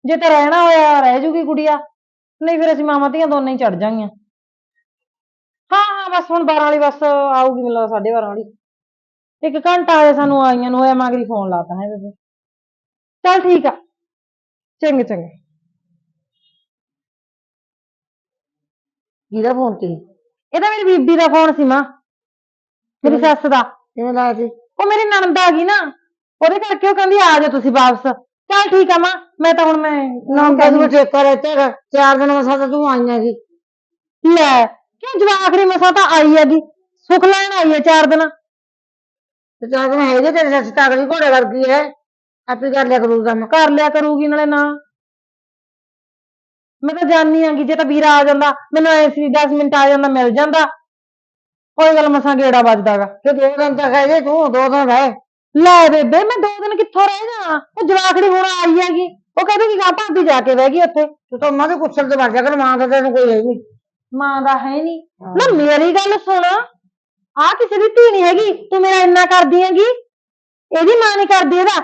ਜੇ ਤਾਂ ਰਹਿਣਾ ਹੋਇਆ, ਰਹਿ ਜੂਗੀ ਗੁੜੀਆ। ਨਹੀਂ ਫਿਰ ਅਸੀਂ ਮਾਮਾ ਧੀਆਂ ਦੋਨੇ ਹੀ ਚੜ ਜਾਾਂਗੀਆਂ ਹਾਂ ਹਾਂ, ਬਸ ਹੁਣ 12 ਵਾਲੀ ਬੱਸ ਆਊਗੀ ਮੈਨੂੰ ਲੱਗਦਾ 12:30 ਵਾਲੀ। ਇੱਕ ਘੰਟਾ ਆਇਆ ਸਾਨੂੰ ਆਈਆਂ ਨੂੰ, ਹੋਇਆ ਮਗਰੀ ਫੋਨ ਲਾਤਾ ਹੈ ਬੇਬੇ। ਚਲ ਠੀਕ ਆ। ਚੰਗੇ ਚੰਗੇ। ਕਿਹਦਾ ਫੋਨ ਤੇ ਇਹ ਤਾਂ ਮੇਰੀ ਬੀਬੀ ਦਾ ਫੋਨ ਸੀ ਮਾਂ ਮੇਰੀ ਸੱਸ ਦਾ। ਕਿਵੇਂ ਲਾਇਆ ਸੀ? ਉਹ ਮੇਰੀ ਨਣਦ ਆ ਗਈ ਨਾ ਉਹਦੇ ਕਰਕੇ ਉਹ ਕਹਿੰਦੀ ਆ ਜਾਓ ਤੁਸੀਂ ਵਾਪਸ। ਚਲ ਠੀਕ ਆ ਮਾਂ ਮੈਂ ਤਾਂ ਹੁਣ ਮੈਂ ਨਾ ਤੈਨੂੰ ਠੇਕਾ ਰਹਿਤਾ ਚਾਰ ਦਿਨ ਮਸਾ ਤਾਂ ਤੂੰ ਆਈਆਂ ਸੀ ਲੈ ਕਿਉਂ ਜਵਾਖੜੀ ਮਸਾ ਤਾਂ ਆਈ ਹੈਗੀ ਸੁੱਖ ਲੈਣ ਆਈ ਹੈ ਚਾਰ ਦਿਨ। ਤੇ ਚਾਰ ਦਿਨ ਹੈਗੇ ਤੇਰੇ ਸੱਚ ਤਾਗੜੀ ਘੋੜੇ ਵਰਗੀ ਹੈ ਆਪੇ ਕਰ ਲਿਆ ਕਰੂ ਕੰਮ। ਕਰ ਲਿਆ ਕਰੂਗੀ ਨਾਲੇ ਨਾ। ਮੈਂ ਤਾਂ ਜਾਣੀ ਆਂਗੀ ਜੇ ਤਾਂ ਵੀਰਾ ਆ ਜਾਂਦਾ ਮੈਨੂੰ ਐ ਸੀ 10 ਮਿੰਟ ਆ ਜਾਂਦਾ ਮਿਲ ਜਾਂਦਾ। ਕੋਈ ਗੱਲ ਮਸਾਂ ਗੇੜਾ ਵੱਜਦਾਗਾ ਤੇ ਦੋ ਦਿਨ ਤੱਕ ਹੈਗੇ ਤੂੰ ਦੋ ਦਿਨ ਰਹਿ। ਲੈ ਬੇਬੇ ਮੈਂ ਦੋ ਦਿਨ ਕਿੱਥੋਂ ਰਹਿ ਜਾ ਉਹ ਜਵਾਖੜੀ ਹੁਣ ਆਈ ਹੈਗੀ। ਉਹ ਕਹਿੰਦੀ ਕਿ ਗਾ ਭਾਬੀ ਜਾ ਕੇ ਬਹਿ ਗਈ ਉੱਥੇ। ਤੂੰ ਤਾਂ ਮਾਂ ਦੇ ਕੁੱਸਲ ਤੇ ਵੜ ਜਾ ਕਰ ਮਾਂ ਦਾ ਤੈਨੂੰ ਕੋਈ ਹੈ ਨਹੀਂ ਮਾਂ ਦਾ ਹੈ ਨਹੀਂ ਨਾ ਮੇਰੀ ਗੱਲ ਸੁਣ। ਆ ਕਿਸੇ ਦੀ ਧੀ ਨਹੀਂ ਹੈਗੀ। ਤੂੰ ਮੇਰਾ ਇੰਨਾ ਕਰਦੀ ਹੈਗੀ। ਇਹਦੀ ਮਾਂ ਨਹੀਂ ਕਰਦੀ ਇਹਦਾ।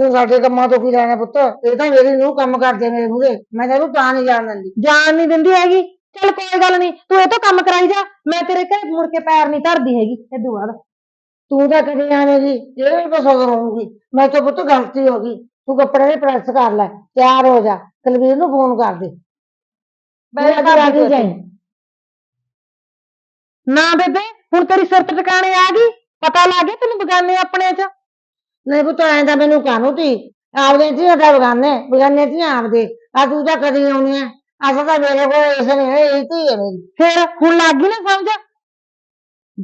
ਤੂੰ ਸਾਡੇ ਕੰਮਾਂ ਤੋਂ ਕੀ ਲੈਣਾ ਪੁੱਤ? ਇਹ ਤਾਂ ਮੇਰੀ ਨੂੰ ਕੰਮ ਕਰਦੇ ਮੇਰੇ ਮੂਹਰੇ। ਮੈਂ ਤੈਨੂੰ ਤਾਂ ਨਹੀਂ ਜਾਣ ਦਿੰਦੀ। ਜਾਨ ਨਹੀਂ ਦਿੰਦੀ ਹੈਗੀ। ਚੱਲ ਕੋਈ ਗੱਲ ਨਹੀਂ। ਤੂੰ ਇਹ ਤੋਂ ਕੰਮ ਕਰਾਈ ਜਾ। ਮੈਂ ਤੇਰੇ ਘਰੇ ਮੁੜ ਕੇ ਪੈਰ ਨਹੀਂ ਧਰਦੀ ਹੈਗੀ। ਇਹ ਬਾਅਦ। ਤੂੰ ਤਾਂ ਕਦੇ ਆਵੇਂਗੀ ਇਹ ਵੀ ਬਸ ਰਹੂੰਗੀ। ਮੈਂ ਤਾਂ ਪੁੱਤ ਗਲਤੀ ਹੋ ਗਈ। ਤੂੰ ਕੱਪੜੇ ਦੇ ਪ੍ਰੈਸ ਕਰ ਲੈ। ਤਿਆਰ ਹੋ ਜਾ। ਕੁਲਵੀਰ ਨੂੰ ਫੋਨ ਕਰ ਦੇ। ਮੈਂ ਅੱਜ ਆ ਜਾਈਂ। ਨਾ ਬੇਬੇ ਹੁਣ ਤੇਰੀ ਸਿਰ ਤੇ ਟਿਕਾਣੇ ਆ ਗਈ। ਪਤਾ ਲੱਗ ਗਿਆ ਤੈਨੂੰ ਬਗਾਨੇ ਆਪਣੇ ਚ। ਨਹੀਂ ਪੁੱਤ ਐਂ ਤਾਂ ਮੈਨੂੰ ਕਾਹਨੂੰ ਤੀ ਆਪਦੇ ਧੀਆਂ ਤਾਂ ਬਗਾਨੇ ਬਗਾਨੇ ਧੀਆਂ ਆਪਦੇ ਆ ਤੂੰ ਤਾਂ ਕਦੀ ਆਉਣੀ ਐ ਅਸਾਂ ਤਾਂ ਮੇਰੇ ਕੋਲ ਇਸ ਨੇ ਇਹ ਧੀ ਹੈ ਮੇਰੀ। ਫਿਰ ਹੁਣ ਲੱਗ ਗਈ ਨਾ ਸਮਝ?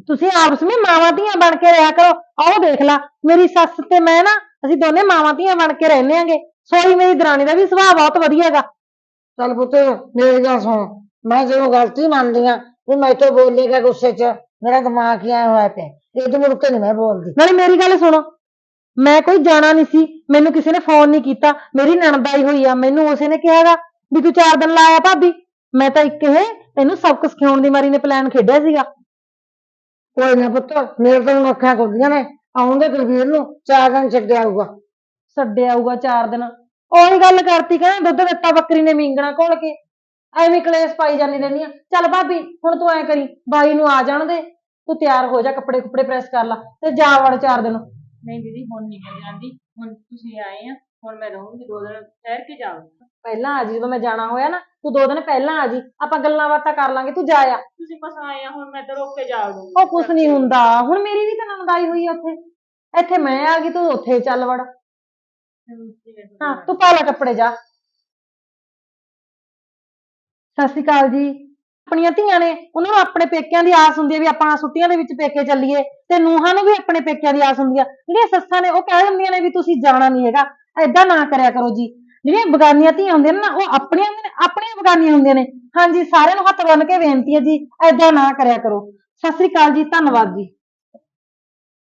ਤੁਸੀਂ ਆਪਸ ਵਿੱਚ ਮਾਵਾਂ ਧੀਆਂ ਬਣ ਕੇ ਰਿਹਾ ਕਰੋ ਆਓ ਦੇਖ ਲਾ ਮੇਰੀ ਸੱਸ ਤੇ ਮੈਂ ਨਾ ਅਸੀਂ ਦੋਨੇ ਮਾਵਾਂ ਧੀਆਂ ਬਣ ਕੇ ਰਹਿੰਦੇ ਆਂਗੇ ਸੋਈ ਮੇਰੀ ਦਰਾਣੀ ਦਾ ਵੀ ਸੁਭਾਅ ਬਹੁਤ ਵਧੀਆ ਹੈਗਾ। ਚੱਲ ਪੁੱਤ ਮੇਰੀ ਗੱਲ ਸੁਣ ਮੈਂ ਜਦੋਂ ਗਲਤੀ ਮੰਨਦੀ ਆ ਤੂੰ ਮੈਥੋਂ ਬੋਲੇਗਾ ਗੁੱਸੇ 'ਚ ਮੇਰਾ ਦਿਮਾਗ ਹੀ ਆਇਆ ਹੋਇਆ ਪਿਆ ਇਹ ਤੋਂ ਮੁੜ ਕੇ ਨਹੀਂ ਮੈਂ ਬੋਲਦੀ। ਨਾਲੇ ਮੇਰੀ ਗੱਲ ਸੁਣੋ ਮੈਂ ਕੋਈ ਜਾਣਾ ਨਹੀਂ ਸੀ ਮੈਨੂੰ ਕਿਸੇ ਨੇ ਫੋਨ ਨਹੀਂ ਕੀਤਾ ਮੇਰੀ ਨਣਦ ਆਈ ਹੋਈ ਆ ਮੈਨੂੰ ਉਸੇ ਨੇ ਕਿਹਾਗਾ ਵੀ ਤੂੰ ਚਾਰ ਦਿਨ ਲਾਇਆ ਭਾਬੀ ਮੈਂ ਤਾਂ ਇੱਕ ਇਹ ਤੈਨੂੰ ਸਬਕ ਸਿਖਾਉਣ ਦੀ ਮਾਰੀ ਨੇ ਪਲਾਨ ਖੇਡਿਆ ਸੀਗਾ। ਕੋਈ ਨਾ ਪੁੱਤ ਮੇਰੇ ਤਾਂ ਹੁਣ ਅੱਖਾਂ ਖੁੱਲਦੀਆਂ ਨੇ ਆਉਂਦੇ ਕੁਲਵੀਰ ਨੂੰ ਚਾਰ ਦਿਨ ਛੱਡਿਆ ਆਊਗਾ। ਛੱਡੇ ਆਊਗਾ ਚਾਰ ਦਿਨ ਉਹੀ ਗੱਲ ਕਰਤੀ ਕਹਿੰਦਾ ਦੁੱਧ ਦਿੱਤਾ ਬੱਕਰੀ ਨੇ ਮੀਂਗਣਾ ਘੋਲ ਕੇ ਐਵੇਂ ਕਲੇਸ਼ ਪਾਈ ਜਾਂਦੀ ਰਹਿੰਦੀ ਆ। ਚੱਲ ਭਾਬੀ ਹੁਣ ਤੂੰ ਐ ਕਰੀ ਬਾਈ ਨੂੰ ਆ ਜਾਣ ਦੇ ਤੂੰ ਤਿਆਰ ਹੋ ਜਾ ਕੱਪੜੇ ਕੁੱਪੜੇ ਪ੍ਰੈਸ ਕਰ ਲਾ ਤੇ ਜਾ ਵੜ ਚਾਰ ਦਿਨ। ਨਹੀਂ ਦੀਦੀ ਹੁਣ ਨਹੀਂ ਮੈਂ ਜਾਂਦੀ। ਹੁਣ ਤੁਸੀਂ ਆਏ ਆ ਹੁਣ ਮੈਂ ਰਹੂੰਗੀ ਦੋ ਦਿਨ ਠਹਿਰ ਕੇ ਜਾਊਂਗੀ ਪਹਿਲਾਂ ਆ ਜੀ ਜਦੋਂ ਮੈਂ ਜਾਣਾ ਹੋਇਆ ਨਾ ਤੂੰ ਦੋ ਦਿਨ ਪਹਿਲਾਂ ਆ ਜੀ। ਆਪਾਂ ਗੱਲਾਂ ਬਾਤਾਂ ਕਰ ਲਾਂਗੇ ਤੂੰ ਜਾ ਆ। ਤੁਸੀਂ ਬਸ ਆਏ ਆ ਹੁਣ ਮੈਂ ਤਾਂ ਰੋਕ ਕੇ ਜਾ ਦੂੰਗੀ ਉਹ ਕੁਛ ਨਹੀਂ ਹੁੰਦਾ। ਹੁਣ ਮੇਰੀ ਵੀ ਤਾਂ ਨਣਦਾਈ ਹੋਈ ਆ ਉੱਥੇ। ਇੱਥੇ ਮੈਂ ਆ ਗਈ ਤੂੰ ਉੱਥੇ ਚੱਲ ਵੜ। ਹਾਂ ਤੂੰ ਪਾ ਲੈ ਕੱਪੜੇ ਜਾ। ਸਤਿ ਸ਼੍ਰੀ ਅਕਾਲ ਜੀ। ਆਪਣੀਆਂ ਧੀਆਂ ਨੇ, ਉਹਨਾਂ ਨੂੰ ਆਪਣੇ ਪੇਕਿਆਂ ਦੀ ਆਸ ਹੁੰਦੀ ਹੈ ਵੀ ਆਪਾਂ ਛੁੱਟੀਆਂ ਦੇ ਵਿੱਚ ਪੇਕੇ ਚੱਲੀਏ ਤੇ ਨੂਹਾਂ ਨੂੰ ਵੀ ਆਪਣੇ ਪੇਕਿਆਂ ਦੀ ਆਸ ਹੁੰਦੀ ਆ। ਜਿਹੜੀਆਂ ਸੱਸਾਂ ਨੇ, ਉਹ ਕਹਿ ਦਿੰਦੀਆਂ ਨੇ ਵੀ ਤੁਸੀਂ ਜਾਣਾ ਨਹੀਂ ਹੈਗਾ ਐਦਾਂ ਨਾ ਕਰਿਆ ਕਰੋ ਜੀ। ਜਿਹੜੀਆਂ ਬਗਾਨੀਆਂ ਧੀਆਂ ਹੁੰਦੀਆਂ ਨੇ ਨਾ, ਉਹ ਆਪਣੀਆਂ ਹੁੰਦੀਆਂ ਨੇ, ਆਪਣੀਆਂ ਬਗਾਨੀਆਂ ਹੁੰਦੀਆਂ ਨੇ। ਹਾਂਜੀ, ਸਾਰਿਆਂ ਨੂੰ ਹੱਥ ਬੰਨ ਕੇ ਬੇਨਤੀ ਹੈ ਜੀ ਐਦਾਂ ਨਾ ਕਰਿਆ ਕਰੋ। ਸਤਿ ਸ਼੍ਰੀ ਅਕਾਲ ਜੀ, ਧੰਨਵਾਦ ਜੀ।